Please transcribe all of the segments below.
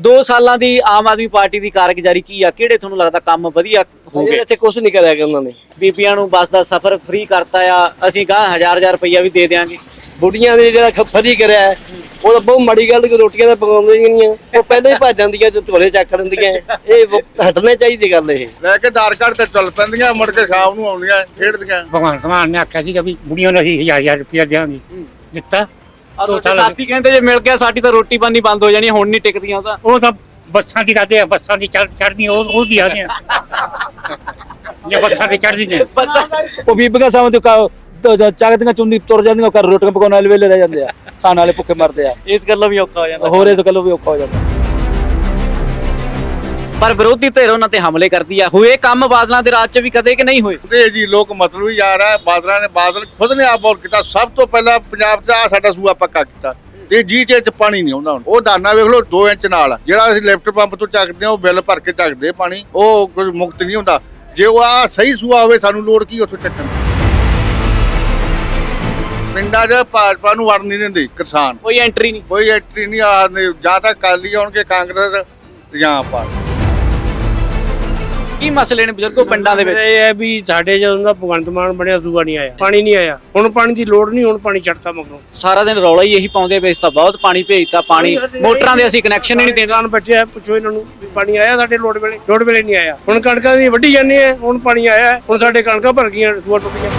2 ਸਾਲਾਂ ਦੀ ਆਮ ਆਦਮੀ ਪਾਰਟੀ ਦੀ ਕਾਰਗੁਜ਼ਾਰੀ ਕੀ ਆ? ਕਿਹੜੇ ਤੁਹਾਨੂੰ ਲੱਗਦਾ ਕੰਮ ਵਧੀਆ ਹੋ ਗਏ? ਇੱਥੇ ਕੁਝ ਨਹੀਂ ਕਰਿਆ ਕਿ ਉਹਨਾਂ ਨੇ। ਬੀਬੀਆਂ ਨੂੰ ਬੱਸ ਦਾ ਸਫ਼ਰ ਫ੍ਰੀ ਕਰਤਾ ਆ। ਅਸੀਂ ਗਾਂ ਹਜ਼ਾਰ ਹਜ਼ਾਰ ਰੁਪਈਆ ਵੀ ਦੇ ਦਿਆਂਗੇ। ਬੁੱਢੀਆਂ ਦੇ ਜਿਹੜਾ ਖ- ਫਰੀ ਕਰਿਆ ਉਹ ਤਾਂ ਬਹੁਤ ਮਾੜੀ ਗੱਲ ਕਿ ਰੋਟੀਆਂ ਤਾਂ ਪਕਾਉਂਦੀਆਂ ਹੀ ਨਹੀਂ ਆ। ਉਹ ਪਹਿਲਾਂ ਹੀ ਭੱਜ ਜਾਂਦੀਆਂ ਤੇ ਝੋਲੇ ਚੱਕ ਲੈਂਦੀਆਂ ਇਹ ਹਟਣੇ ਚਾਹੀਦੀ ਗੱਲ ਇਹ। ਲੈ ਕੇ ਆਧਾਰ ਕਾਰਡ ਤੇ ਚੱਲ ਪੈਂਦੀਆਂ ਮੁੜ ਕੇ ਸ਼ਾਮ ਨੂੰ ਆਉਂਦੀਆਂ ਖੇਡਦੀਆਂ। ਭਗਵੰਤ ਮਾਨ ਨੇ ਆਖਿਆ ਸੀਗਾ ਵੀ ਬੁੜੀਆਂ ਨੂੰ ਅਸੀਂ ਹਜ਼ਾਰ ਹਜ਼ਾਰ ਰੁਪਇਆ ਦਿਆਂਗੇ। ਦਿੱਤਾ। ਆ ਦੋ ਤੁਹਾਡੇ ਸਾਲ ਸਾਥੀ ਕਹਿੰਦੇ ਜੇ ਮਿਲ ਗਿਆ ਸਾਡੀ ਤਾਂ ਰੋਟੀ ਪਾਣੀ ਬੰਦ ਹੋ ਜਾਣੀ ਹੁਣ ਨਹੀਂ ਟਿਕਦੀਆਂ ਉਹ ਤਾਂ। ਉਹ ਤਾਂ ਬੱਸਾਂ ਦੀ ਕਰਦੇ ਆ ਬੱਸਾਂ ਦੀ ਚੜ ਚੜਦੀ ਉਹ ਉਹ ਦੀ ਆਦੇ ਜੇ ਬੱਸਾਂ ਤੇ ਚੜਦੀ ਨੇ ਉਹ ਬੀਬੀਆਂ ਸਾਹਮਣੇ ਚੱਕਦੀਆਂ ਚੁੰਨੀ ਤੁਰ ਜਾਂਦੀਆਂ ਘਰ ਰੋਟੀਆਂ ਪਕਾਉਣ ਵਾਲੇ ਵੇਲੇ ਰਹਿ ਜਾਂਦੇ ਆ ਖਾਣ ਵਾਲੇ ਭੁੱਖੇ ਮਰਦੇ ਆ। ਇਸ ਗੱਲੋਂ ਵੀ ਔਖਾ ਹੋ ਜਾਂਦਾ। ਹੋਰ ਇਸ ਗੱਲੋਂ ਵੀ ਔਖਾ ਹੋ ਜਾਂਦਾ। ਪਰ ਵਿਰੋਧੀ ਧਿਰ ਉਹਨਾਂ ਤੇ ਹਮਲੇ ਕਰਦੀ ਆ। ਹੋਏ ਕੰਮ ਬਾਦਲਾਂ ਦੇ ਰਾਜ 'ਚ ਵੀ ਕਦੇ ਕਿ ਨਹੀਂ ਹੋਏ? ਤੇ ਜੀ ਲੋਕ ਮਤਲਬ ਹੀ ਯਾਰ ਹੈ ਬਾਦਲਾਂ ਨੇ ਬਾਦਲ ਖੁਦ ਨੇ ਆਪ ਬੋਲ ਕੀਤਾ। ਸਭ ਤੋਂ ਪਹਿਲਾਂ ਪੰਜਾਬ 'ਚ ਆ ਸਾਡਾ ਸੂਆ ਪੱਕਾ ਕੀਤਾ। ਤੇ ਜੀ ਚ ਪਾਣੀ ਨਹੀਂ ਆਉਂਦਾ ਹੁਣ। ਉਹ ਦਾਨਾ ਵੇਖ ਲਓ 2 ਇੰਚ ਨਾਲ। ਜਿਹੜਾ ਅਸੀਂ ਲਿਫਟ ਪੰਪ ਤੋਂ ਚੱਕਦੇ ਆ ਉਹ ਬਿੱਲ ਭਰ ਕੇ ਚੱਕਦੇ ਪਾਣੀ। ਉਹ ਕੋਈ ਮੁਕਤ ਨਹੀਂ ਹੁੰਦਾ। ਜੇ ਉਹ ਆ ਸਹੀ ਸੂਆ ਹੋਵੇ ਸਾਨੂੰ ਲੋੜ ਕੀ ਉੱਥੋਂ ਚੱਕਣ? ਪਿੰਡਾਂ 'ਚ ਭਾਜਪਾ ਨੂੰ ਵੜ ਨਹੀਂ ਦਿੰਦੇ ਕਿਸਾਨ। ਕੋਈ ਐਂਟਰੀ ਨਹੀਂ। ਕੋਈ ਐਂਟਰੀ ਨਹੀਂ ਆ ਜਾਂ ਤਾਂ ਕਾਲੀ ਆਉਣਗੇ ਕਾਂਗਰਸ ਜਾਂ ਆਪਾਂ। ਕੀ ਮਸਲੇ ਨੇ ਬਜ਼ੁਰਗੋ ਪਿੰਡਾਂ ਦੇ ਵਿੱਚ? ਇਹ ਹੈ ਵੀ ਸਾਡੇ ਜਦੋਂ ਦਾ ਭਗਵੰਤ ਮਾਨ ਬਣਿਆ ਸੂਆ ਨਹੀਂ ਆਇਆ ਪਾਣੀ ਨਹੀਂ ਆਇਆ। ਹੁਣ ਪਾਣੀ ਦੀ ਲੋੜ ਨਹੀਂ ਹੁਣ ਪਾਣੀ ਚੜਤਾ ਮਗਰੋਂ। ਸਾਰਾ ਦਿਨ ਰੌਲਾ ਹੀ ਇਹੀ ਪਾਉਂਦੇ ਵੇ ਇਸ ਤਾਂ ਬਹੁਤ ਪਾਣੀ ਭੇਜਤਾ ਪਾਣੀ। ਮੋਟਰਾਂ ਦੇ ਅਸੀਂ ਕਨੈਕਸ਼ਨ ਹੀ ਨਹੀਂ ਦੇਣਾ। ਕਿਸਾਨ ਬੈਠੇ ਆ ਪੁੱਛੋ ਇਹਨਾਂ ਨੂੰ ਵੀ ਪਾਣੀ ਆਇਆ ਸਾਡੇ ਲੋੜ ਵੇਲੇ ਲੋੜ ਵੇਲੇ ਨਹੀਂ ਆਇਆ। ਹੁਣ ਕਣਕਾਂ ਦੀ ਵੱਢੀ ਜਾਂਦੇ ਆ ਹੁਣ ਪਾਣੀ ਆਇਆ ਹੁਣ ਸਾਡੇ ਕਣਕਾਂ ਭਰ ਗਈਆਂ ਸੂਆ ਟੁੱਟ ਗਿਆ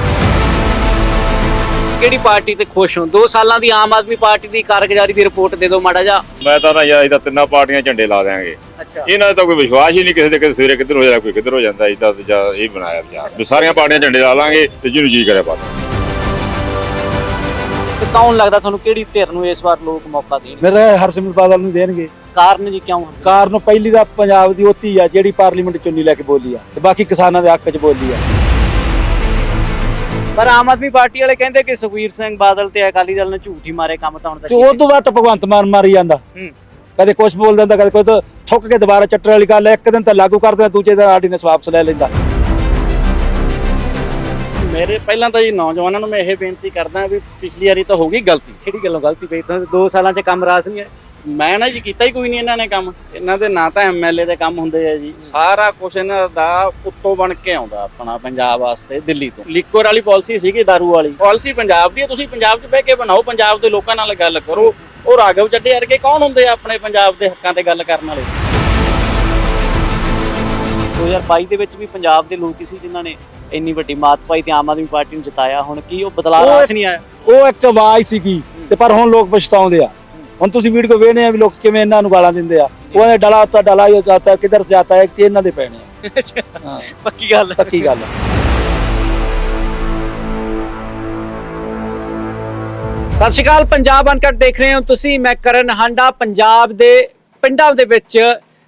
ਕਿਹੜੀ ਪਾਰਟੀ ਤੇ ਖੁਸ਼ ਹੋ? 2 ਸਾਲਾਂ ਦੀ ਆਮ ਆਦਮੀ ਪਾਰਟੀ ਦੀ ਕਾਰਗੁਜ਼ਾਰੀ ਦੀ ਰਿਪੋਰਟ ਦੇ ਦਿਓ ਮਾੜਾ ਜਿਹਾ। ਮੈਂ ਤਾਂ ਨਾ ਯਾਰ ਇਹਦਾ ਤਿੰਨਾਂ ਪਾਰਟੀਆਂ ਝੰਡੇ ਲਾ ਅੱਛਾ। ਇਹਨਾਂ ਦਾ ਤਾਂ ਕੋਈ ਵਿਸ਼ਵਾਸ ਹੀ ਨਹੀਂ ਕਿਸੇ ਦੇ ਕਿਸੇ ਸਵੇਰੇ ਕਿੱਧਰ ਹੋ ਜਾਣਾ ਕੋਈ ਕਿੱਧਰ ਹੋ ਜਾਂਦਾ ਇਹਦਾ ਤਾਂ ਜਾਂ ਇਹ ਬਣਾਇਆ ਵਿਚਾਰ ਵੀ ਸਾਰੀਆਂ ਪਾਰਟੀਆਂ ਝੰਡੇ ਲਾ ਲਾਂਗੇ ਤੇ ਜਿਹਨੂੰ ਜੀ ਕਰੇ ਪਾ ਤੇ ਕੌਣ ਲੱਗਦਾ ਤੁਹਾਨੂੰ ਕਿਹੜੀ ਧਿਰ ਨੂੰ ਇਸ ਵਾਰ ਲੋਕ ਮੌਕਾ ਦੇਣ ਮੇਰੇ ਹਰਸਿਮਰਤ ਬਾਦਲ ਨੂੰ ਦੇਣਗੇ। ਕਾਰਨ ਜੀ ਕਿਉਂ ਕਾਰਨ ਪਹਿਲੀ ਦਾ ਪੰਜਾਬ ਦੀ ਉਤੀ ਆ ਜਿਹੜੀ ਪਾਰਲੀਮੈਂਟ ਚੁੰਨੀ ਲੈ ਕੇ ਬੋਲੀ ਆ ਤੇ ਬਾਕੀ ਕਿਸਾਨਾਂ ਦੇ ਹੱਕ 'ਚ ਬੋਲੀ ਆ। ਪਰ ਆਮ ਆਦਮੀ ਪਾਰਟੀ ਵਾਲੇ ਕਹਿੰਦੇ ਕਿ ਸੁਖਵੀਰ ਸਿੰਘ ਬਾਦਲ ਤੇ ਅਕਾਲੀ ਦਲ ਨੇ ਝੂਠੀ ਮਾਰੇ ਕੰਮ ਤਾਂ ਹੁਣ ਤੱਕ ਤੇ ਉਹ ਤੋਂ ਬਾਅਦ ਤਾਂ ਭਗਵੰਤ ਮਾਨ ਮਾਰੀ ਜਾਂਦਾ ਹੂੰ। ਕਦੇ ਕੁਝ ਬੋਲ ਦਿੰਦਾ ਕਦੇ ਕੁਝ ਠੁੱਕ ਕੇ ਦੁਬਾਰਾ ਚੱਟਣ ਵਾਲੀ ਗੱਲ ਹੈ। ਇੱਕ ਦਿਨ ਤਾਂ ਲਾਗੂ ਕਰ ਦਿੰਦਾ ਦੂਜੇ ਦਿਨ ਆਰਡੀਨੈਂਸ ਵਾਪਸ ਲੈ ਲੈਂਦਾ ਮੇਰੇ ਪਹਿਲਾਂ ਤਾਂ ਜੀ ਨੌਜਵਾਨਾਂ ਨੂੰ ਮੈਂ ਇਹ ਬੇਨਤੀ ਕਰਦਾ ਵੀ ਪਿਛਲੀ ਵਾਰੀ ਤਾਂ ਹੋ ਗਈ ਗਲਤੀ ਕਿਹੜੀ ਗੱਲੋਂ ਗਲਤੀ ਪਈ ਤਾਂ 2 ਸਾਲਾਂ 'ਚ ਕੰਮ ਰਾਸ ਨਹੀਂ ਹੈ ਮੈਂ ਨਾ ਜੀ ਕੀਤਾ ਹੀ ਕੋਈ ਨਹੀਂ ਇਹਨਾਂ ਨੇ ਕੰਮ। ਇਹਨਾਂ ਦੇ ਨਾ ਤਾਂ ਐਮਐਲਏ ਦੇ ਕੰਮ ਹੁੰਦੇ ਆ ਜੀ। ਸਾਰਾ ਕੁਝ ਇਹਨਾਂ ਦਾ ਉੱਤੋਂ ਬਣ ਕੇ ਆਉਂਦਾ ਆਪਣਾ ਪੰਜਾਬ ਵਾਸਤੇ ਦਿੱਲੀ ਤੋਂ। ਲਿਕਵਰ ਵਾਲੀ ਪਾਲਿਸੀ ਸੀਗੀ दारू ਵਾਲੀ। ਪਾਲਿਸੀ ਪੰਜਾਬ ਦੀ ਹੈ ਤੁਸੀਂ ਪੰਜਾਬ 'ਚ ਬਹਿ ਕੇ ਬਣਾਓ ਪੰਜਾਬ ਦੇ ਲੋਕਾਂ ਨਾਲ ਗੱਲ ਕਰੋ। ਉਹ ਰਾਘਵ ਚੱਡੇ ਵਰਗੇ ਕੌਣ ਹੁੰਦੇ ਆ ਆਪਣੇ ਪੰਜਾਬ ਦੇ ਹੱਕਾਂ ਤੇ ਗੱਲ ਕਰਨ ਵਾਲੇ? 2022 ਦੇ ਵਿੱਚ ਵੀ ਪੰਜਾਬ ਦੇ ਲੋਕ ਸੀ ਜਿਨ੍ਹਾਂ ਨੇ ਇੰਨੀ ਵੱਡੀ ਮਾਤ ਪਾਈ ਤੇ ਆਮ ਆਦਮੀ ਪਾਰਟੀ ਨੂੰ ਜਿਤਾਇਆ। ਹੁਣ ਕੀ ਉਹ ਬਦਲਾਅ ਨਹੀਂ ਆਇਆ? ਉਹ ਇੱਕ ਆਵਾਜ਼ ਸੀਗੀ ਤੇ ਪਰ ਹੁਣ ਲੋਕ ਪਛਤਾਉਂਦੇ ਆ। ਹੁਣ ਤੁਸੀਂ ਵੀਡੀਓ ਵੇਖਦੇ ਆ ਵੀ ਲੋਕ ਕਿਵੇਂ ਇਹਨਾਂ ਨੂੰ ਗਾਲਾਂ ਦਿੰਦੇ ਆ। ਉਹਨੇ ਡਲਾ ਉੱਤਾ ਡਲਾ ਹੀ ਜਾਤਾ ਕਿਧਰ ਸੇ ਆਤਾ ਹੈ ਕਿ ਇਹਨਾਂ ਦੇ ਪੈਣੇ ਆ। ਹਾਂ। ਪੱਕੀ ਗੱਲ ਹੈ। ਪੱਕੀ ਗੱਲ। ਸਤਿ ਸ਼੍ਰੀ ਅਕਾਲ ਪੰਜਾਬ ਅਨਕਟ ਦੇਖ ਰਹੇ ਹੋ ਤੁਸੀਂ। ਮੈਂ ਕਰਨ ਹਾਂਡਾ ਪੰਜਾਬ ਦੇ ਪਿੰਡਾਂ ਦੇ ਵਿੱਚ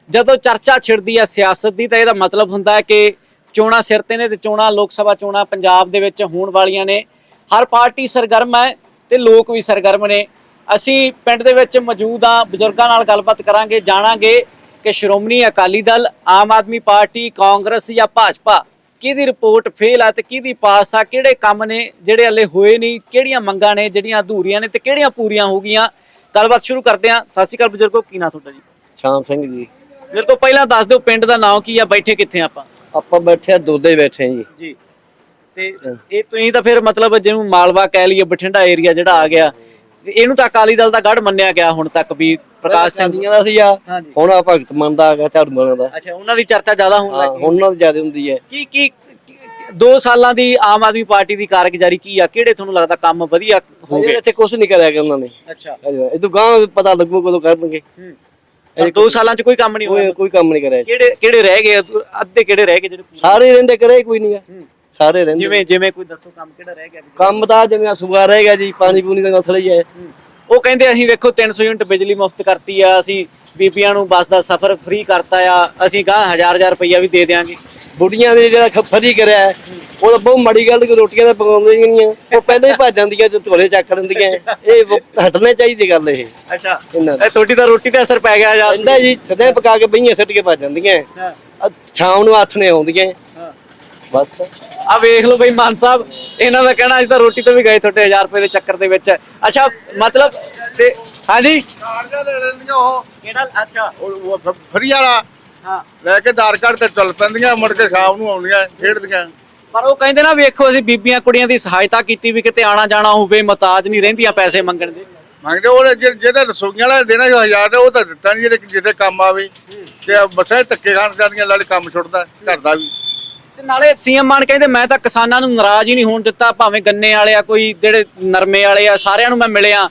ਜਦੋਂ ਚਰਚਾ ਛਿੜਦੀ ਹੈ ਸਿਆਸਤ ਦੀ ਤਾਂ ਇਹਦਾ ਮਤਲਬ ਹੁੰਦਾ ਹੈ ਕਿ ਚੋਣਾਂ ਸਿਰ ਤੇ ਨੇ ਤੇ ਚੋਣਾਂ ਲੋਕ ਸਭਾ ਚੋਣਾਂ ਪੰਜਾਬ ਦੇ ਵਿੱਚ ਹੋਣ ਵਾਲੀਆਂ ਨੇ। ਹਰ ਪਾਰਟੀ ਸਰਗਰਮ ਹੈ ਤੇ ਲੋਕ ਵੀ ਸਰਗਰਮ ਨੇ। ਅਸੀਂ ਪਿੰਡ ਦੇ ਵਿੱਚ ਮੌਜੂਦ ਆ ਬਜ਼ੁਰਗਾਂ ਨਾਲ ਗੱਲਬਾਤ ਕਰਾਂਗੇ ਜਾਣਾਂਗੇ ਕਿ ਸ਼੍ਰੋਮਣੀ ਅਕਾਲੀ ਦਲ ਆਮ ਆਦਮੀ ਪਾਰਟੀ ਕਾਂਗਰਸ ਜਾਂ ਭਾਜਪਾ ਕਿਹਦੀ ਰਿਪੋਰਟ ਫੇਲ ਆ ਤੇ ਕਿਹਦੀ ਪਾਸ ਆ ਕਿਹੜੇ ਕੰਮ ਨੇ ਜਿਹੜੇ ਹਲੇ ਹੋਏ ਨਹੀਂ ਕਿਹੜੀਆਂ ਮੰਗਾਂ ਨੇ ਜਿਹੜੀਆਂ ਅਧੂਰੀਆਂ ਨੇ ਤੇ ਕਿਹੜੀਆਂ ਪੂਰੀਆਂ ਹੋ ਗਈਆਂ। ਗੱਲਬਾਤ ਸ਼ੁਰੂ ਕਰਦੇ ਹਾਂ। ਸਤਿ ਸ਼੍ਰੀ ਅਕਾਲ ਬਜ਼ੁਰਗੋ ਕੀ ਨਾਂ ਤੁਹਾਡਾ ਜੀ? ਸ਼ਾਮ ਸਿੰਘ ਜੀ। ਮੇਰੇ ਕੋਲ ਪਹਿਲਾਂ ਦੱਸ ਦਿਓ ਪਿੰਡ ਦਾ ਨਾਮ ਕੀ ਆ ਬੈਠੇ ਕਿੱਥੇ ਆਪਾਂ? ਆਪਾਂ ਬੈਠੇ ਆ ਦੋਦੇ ਬੈਠੇ ਆ ਜੀ। ਜੀ। ਤੇ ਇਹ ਤੁਸੀਂ ਤਾਂ ਫਿਰ ਮਤਲਬ ਜਿਹਨੂੰ ਮਾਲਵਾ ਕਹਿ ਲਈਏ ਬਠਿੰਡਾ ਏਰੀਆ ਜਿਹੜਾ ਆ ਗਿਆ ਇਹਨੂੰ ਤਾਂ ਅਕਾਲੀ ਦਲ ਦਾ ਗੜ ਮੰਨਿਆ ਗਿਆ ਹੁਣ ਤੱਕ ਵੀ ਪ੍ਰਕਾਸ਼ ਸਿੰਘ ਸਿੰਘੀਆਂ ਦਾ ਸੀ ਆ ਹਾਂਜੀ। ਹੁਣ ਆ ਭਗਤ ਮਾਨ ਦਾ ਆ ਗਿਆ ਝਾੜੂ ਵਾਲਿਆਂ ਦਾ। ਅੱਛਾ ਉਹਨਾਂ ਦੀ ਚਰਚਾ ਜ਼ਿਆਦਾ ਹੋਣ ਹਾਂ ਲੱਗ ਹੁਣ ਗਈ। ਉਹਨਾਂ ਦੀ ਜ਼ਿਆਦਾ ਹੁੰਦੀ ਹੈ। ਕੀ ਕੀ 2 ਸਾਲਾਂ ਦੀ ਆਮ ਆਦਮੀ ਪਾਰਟੀ ਦੀ ਕਾਰਗੁਜ਼ਾਰੀ ਕੀ ਆ? ਕਿਹੜੇ ਤੁਹਾਨੂੰ ਲੱਗਦਾ ਕੰਮ ਵਧੀਆ ਹੋ ਹਜੇ ਗਏ? ਇੱਥੇ ਕੁਝ ਨਹੀਂ ਕਰਿਆ ਕਿ ਉਹਨਾਂ ਨੇ। ਅੱਛਾ। ਇਹ ਤੋਂ ਗਾਂ ਪਤਾ ਲੱਗੂ ਕਦੋਂ ਕਰਨਗੇ। ਪਰ 2 ਸਾਲਾਂ 'ਚ ਕੋਈ ਕੰਮ ਨਹੀਂ ਹੋਇਆ। ਕੋਈ ਕੰਮ ਨਹੀਂ ਕਰਿਆ। ਕਿਹੜੇ ਕਿਹੜੇ ਰਹਿ ਗਏ? ਅੱਧੇ ਕਿਹੜੇ ਰਹਿ ਗਏ ਜਿਹੜੇ? ਸਾਰੇ ਰਹਿੰਦੇ ਕਰੇ ਕੋਈ ਨਹੀਂ ਗਾ ਹੂੰ। ਸਾਰੇ ਰਹਿੰਦੇ ਜਿਵੇਂ ਜਿਵੇਂ ਕੋਈ ਦੱਸੋ ਕੰਮ ਕਿਹੜਾ ਰਹਿ ਗਿਆ ਕੰਮ ਤਾਂ ਜਿਵੇਂ ਸੁਗਾ ਰਹਿ ਗਿਆ ਜੀ ਪਾਣੀ ਪੂਣੀ ਦਾ ਮਸਲਾ ਹੀ ਹੈ। ਉਹ ਕਹਿੰਦੇ ਅਸੀਂ ਵੇਖੋ 300 ਯੂਨਿਟ ਬਿਜਲੀ ਮੁਫਤ ਕਰਤੀ ਆ ਅਸੀਂ ਬੀਬੀਆਂ ਨੂੰ ਬੱਸ ਦਾ ਸਫ਼ਰ ਫ੍ਰੀ ਕਰਤਾ ਆ ਅਸੀਂ ਗਾਂ ਹਜ਼ਾਰ ਹਜ਼ਾਰ ਰੁਪਈਆ ਵੀ ਦੇ ਦਿਆਂਗੇ। ਬੁੱਢੀਆਂ ਦੇ ਜਿਹੜਾ ਖ- ਫਰੀ ਕਰਿਆ ਹੈ, ਉਹ ਤਾਂ ਬਹੁਤ ਮਾੜੀ ਗੱਲ ਕਿ ਰੋਟੀਆਂ ਤਾਂ ਪਕਾਉਂਦੀਆਂ ਹੀ ਨਹੀਂ ਆ। ਉਹ ਪਹਿਲਾਂ ਹੀ ਭੱਜ ਜਾਂਦੀਆਂ ਤੇ ਝੋਲੇ ਚੱਕ ਲੈਂਦੀਆਂ। ਇਹ ਵ- ਹਟਣੇ ਚਾਹੀਦੀ ਗੱਲ ਇਹ। ਅੱਛਾ। ਇਹਨਾਂ ਇਹ ਤੁਹਾਡੀ ਤਾਂ ਰੋਟੀ ਤੇ ਅਸਰ ਪੈ ਗਿਆ ਯਾਰ ਕਹਿੰਦਾ ਜੀ ਸਦੇ ਪਕਾ ਕੇ ਬਈਆਂ ਸੱਟ ਕੇ ਭੱਜ ਜਾਂਦੀਆਂ। ਹਾਂ। ਆ ਸ਼ਾਮ ਨੂੰ ਹੱਥ ਨੇ ਆਉਂਦੀਆਂ। ਬਸ। ਆ ਵੇਖ ਲਓ ਬਈ ਮਾਨ ਸਾਹਿਬ ਇਹਨਾਂ ਦਾ ਕਹਿਣਾ ਅੱਜ ਤਾਂ ਰੋਟੀ ਤੋਂ ਵੀ ਗਏ ਤੁਹਾਡੇ 1000 ਰੁਪਏ ਦੇ ਚੱਕਰ ਦੇ ਵਿੱਚ। ਅੱਛਾ ਮਤਲਬ ਤੇ ਹਾਂਜੀ? ਚਾਰਜਾਂ ਲੈ ਲੈਂਦੀਆਂ ਉਹ ਕਿਹੜਾ ਅੱਛਾ ਉਹ ਫਰੀ ਵਾਲਾ। ਹਾਂ। ਲੈ ਕੇ ਆਧਾਰ ਕਾਰਡ ਤੇ ਚੱਲ ਪੈਂਦੀਆਂ ਮੁੜ ਕੇ ਸ਼ਾਮ ਨੂੰ ਆਉਂਦੀਆਂ ਖੇਡਦੀਆਂ। ਪਰ ਉਹ ਕਹਿੰਦੇ ਨਾ ਵੇਖੋ ਅਸੀਂ ਬੀਬੀਆਂ ਕੁੜੀਆਂ ਦੀ ਸਹਾਇਤਾ ਕੀਤੀ ਵੀ ਕਿਤੇ ਆਣਾ ਜਾਣਾ ਹੋਵੇ ਮਤਾਜ ਨਹੀਂ ਰਹਿੰਦੀਆਂ ਪੈਸੇ ਮੰਗਣ ਦੇ। ਮੰਗਦੇ ਉਹ ਜਿਹਦੇ ਰਸੋਈਆਂ ਵਾਲਾ ਦੇਣਾ ਜੋ ਹਜ਼ਾਰ ਦਾ ਉਹ ਤਾਂ ਦਿੱਤਾ ਨਹੀਂ ਜਿਹੜੇ ਜਿਹਦੇ ਕੰਮ ਆਵੇ। ਤੇ ਬਸਾਂ ਧੱਕੇ ਖਾਣ ਜਾਂਦੀਆਂ ਨਾਲੇ ਕੰਮ ਛੁੱਟਦਾ ਘਰ ਦਾ ਵੀ। ਨਾਲੇ ਸੀਐਮ ਮਾਨ ਕਹਿੰਦੇ ਮੈਂ ਤਾਂ ਕਿਸਾਨਾਂ ਨੂੰ ਨਾਰਾਜ਼ ਹੀ ਨਹੀਂ ਹੋਣ ਦਿੱਤਾ ਭਾਵੇਂ ਗੰਨੇ ਵਾਲੇ ਆ ਕੋਈ ਜਿਹੜੇ ਨਰਮੇ ਵਾਲੇ ਆ ਸਾਰਿਆਂ ਨੂੰ ਮੈਂ ਮਿਲਿਆ।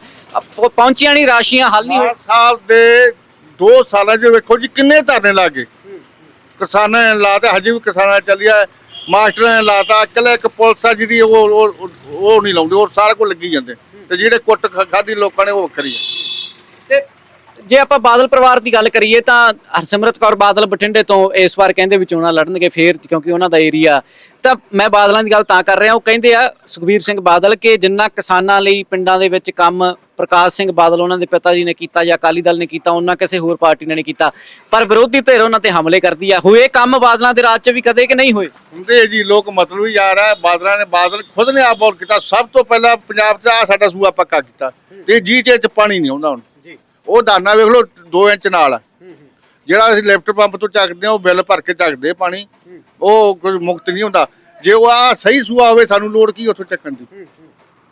ਪਹੁੰਚੀਆਂ ਨਹੀਂ ਰਾਸ਼ੀਆਂ ਹੱਲ ਨਹੀਂ ਹੋਏ ਸਾਹਿਬ ਦੇ 2 ਸਾਲਾਂ 'ਚ ਵੇਖੋ ਜੀ ਕਿੰਨੇ ਧਰਨੇ ਲੱਗੇ ਕਿਸਾਨਾਂ ਨੇ ਲਾਤੇ ਹਜੇ ਵੀ ਕਿਸਾਨਾਂ ਨੇ ਚੱਲਿਆ ਮਾਸਟਰਾਂ ਨੇ ਲਾਤਾ ਇਕੱਲੇ ਇੱਕ ਪੁਲਿਸ ਆ ਜਿਹੜੀ ਉਹ ਉਹ ਉਹ ਨਹੀਂ ਲਾਉਂਦੇ ਉਹ ਸਾਰਾ ਕੁਝ ਲੱਗੀ ਜਾਂਦੇ। ਤੇ ਜਿਹੜੇ ਕੁੱਟ ਖਾ- ਖਾਧੀ ਲੋਕਾਂ ਨੇ ਉਹ ਵੱਖਰੀ ਹੈ ਤੇ ਜੇ ਆਪਾਂ ਬਾਦਲ ਪਰਿਵਾਰ ਦੀ ਗੱਲ ਕਰੀਏ ਤਾਂ ਹਰਸਿਮਰਤ ਕੌਰ ਬਾਦਲ ਬਠਿੰਡੇ ਤੋਂ ਇਸ ਵਾਰ ਕਹਿੰਦੇ ਵੀ ਚੋਣਾਂ ਲੜਨਗੇ ਫੇਰ, ਕਿਉਂਕਿ ਉਹਨਾਂ ਦਾ ਏਰੀਆ ਤਾਂ ਮੈਂ ਬਾਦਲਾਂ ਦੀ ਗੱਲ ਤਾਂ ਕਰ ਰਿਹਾ, ਉਹ ਕਹਿੰਦੇ ਆ ਸੁਖਬੀਰ ਸਿੰਘ ਬਾਦਲ ਕਿ ਜਿੰਨਾ ਕਿਸਾਨਾਂ ਲਈ ਪਿੰਡਾਂ ਦੇ ਵਿੱਚ ਕੰਮ ਪ੍ਰਕਾਸ਼ ਸਿੰਘ ਬਾਦਲ ਉਹਨਾਂ ਦੇ ਪਿਤਾ ਜੀ ਨੇ ਕੀਤਾ ਜਾਂ ਅਕਾਲੀ ਦਲ ਨੇ ਕੀਤਾ, ਉਹਨਾਂ ਕਿਸੇ ਹੋਰ ਪਾਰਟੀ ਨੇ ਨਹੀਂ ਕੀਤਾ, ਪਰ ਵਿਰੋਧੀ ਧਿਰ ਉਹਨਾਂ ਤੇ ਹਮਲੇ ਕਰਦੀ ਆ। ਹੋਏ ਕੰਮ ਬਾਦਲਾਂ ਦੇ ਰਾਜ 'ਚ ਵੀ ਕਦੇ ਕਿ ਨਹੀਂ ਹੋਏ? ਹੁੰਦੇ ਜੀ, ਲੋਕ ਮਤਲਬ ਯਾਰ ਆ, ਬਾਦਲਾਂ ਨੇ ਬਾਦਲ ਖੁਦ ਨੇ ਆਪ ਬੋਲ ਕੀਤਾ, ਸਭ ਤੋਂ ਪਹਿਲਾਂ ਪੰਜਾਬ 'ਚ ਆ ਸਾਡਾ ਸੂਆ ਪੱਕਾ ਕੀਤਾ ਤੇ ਜੀ ਚ ਪਾਣੀ ਨਹੀਂ ਆਉਂਦਾ ਹੁਣ। ਉਹ ਦਾਨਾ ਵੇਖ ਲਓ 2 ਇੰਚ ਨਾਲ। ਜਿਹੜਾ ਅਸੀਂ ਲਿਫਟ ਪੰਪ ਤੋਂ ਚੱਕਦੇ ਆ ਉਹ ਬਿੱਲ ਭਰ ਕੇ ਚੱਕਦੇ ਪਾਣੀ। ਉਹ ਕੋਈ ਮੁਕਤ ਨਹੀਂ ਹੁੰਦਾ। ਜੇ ਉਹ ਆ ਸਹੀ ਸੂਆ ਹੋਵੇ ਸਾਨੂੰ ਲੋੜ ਕੀ ਉੱਥੋਂ ਚੱਕਣ ਦੀ?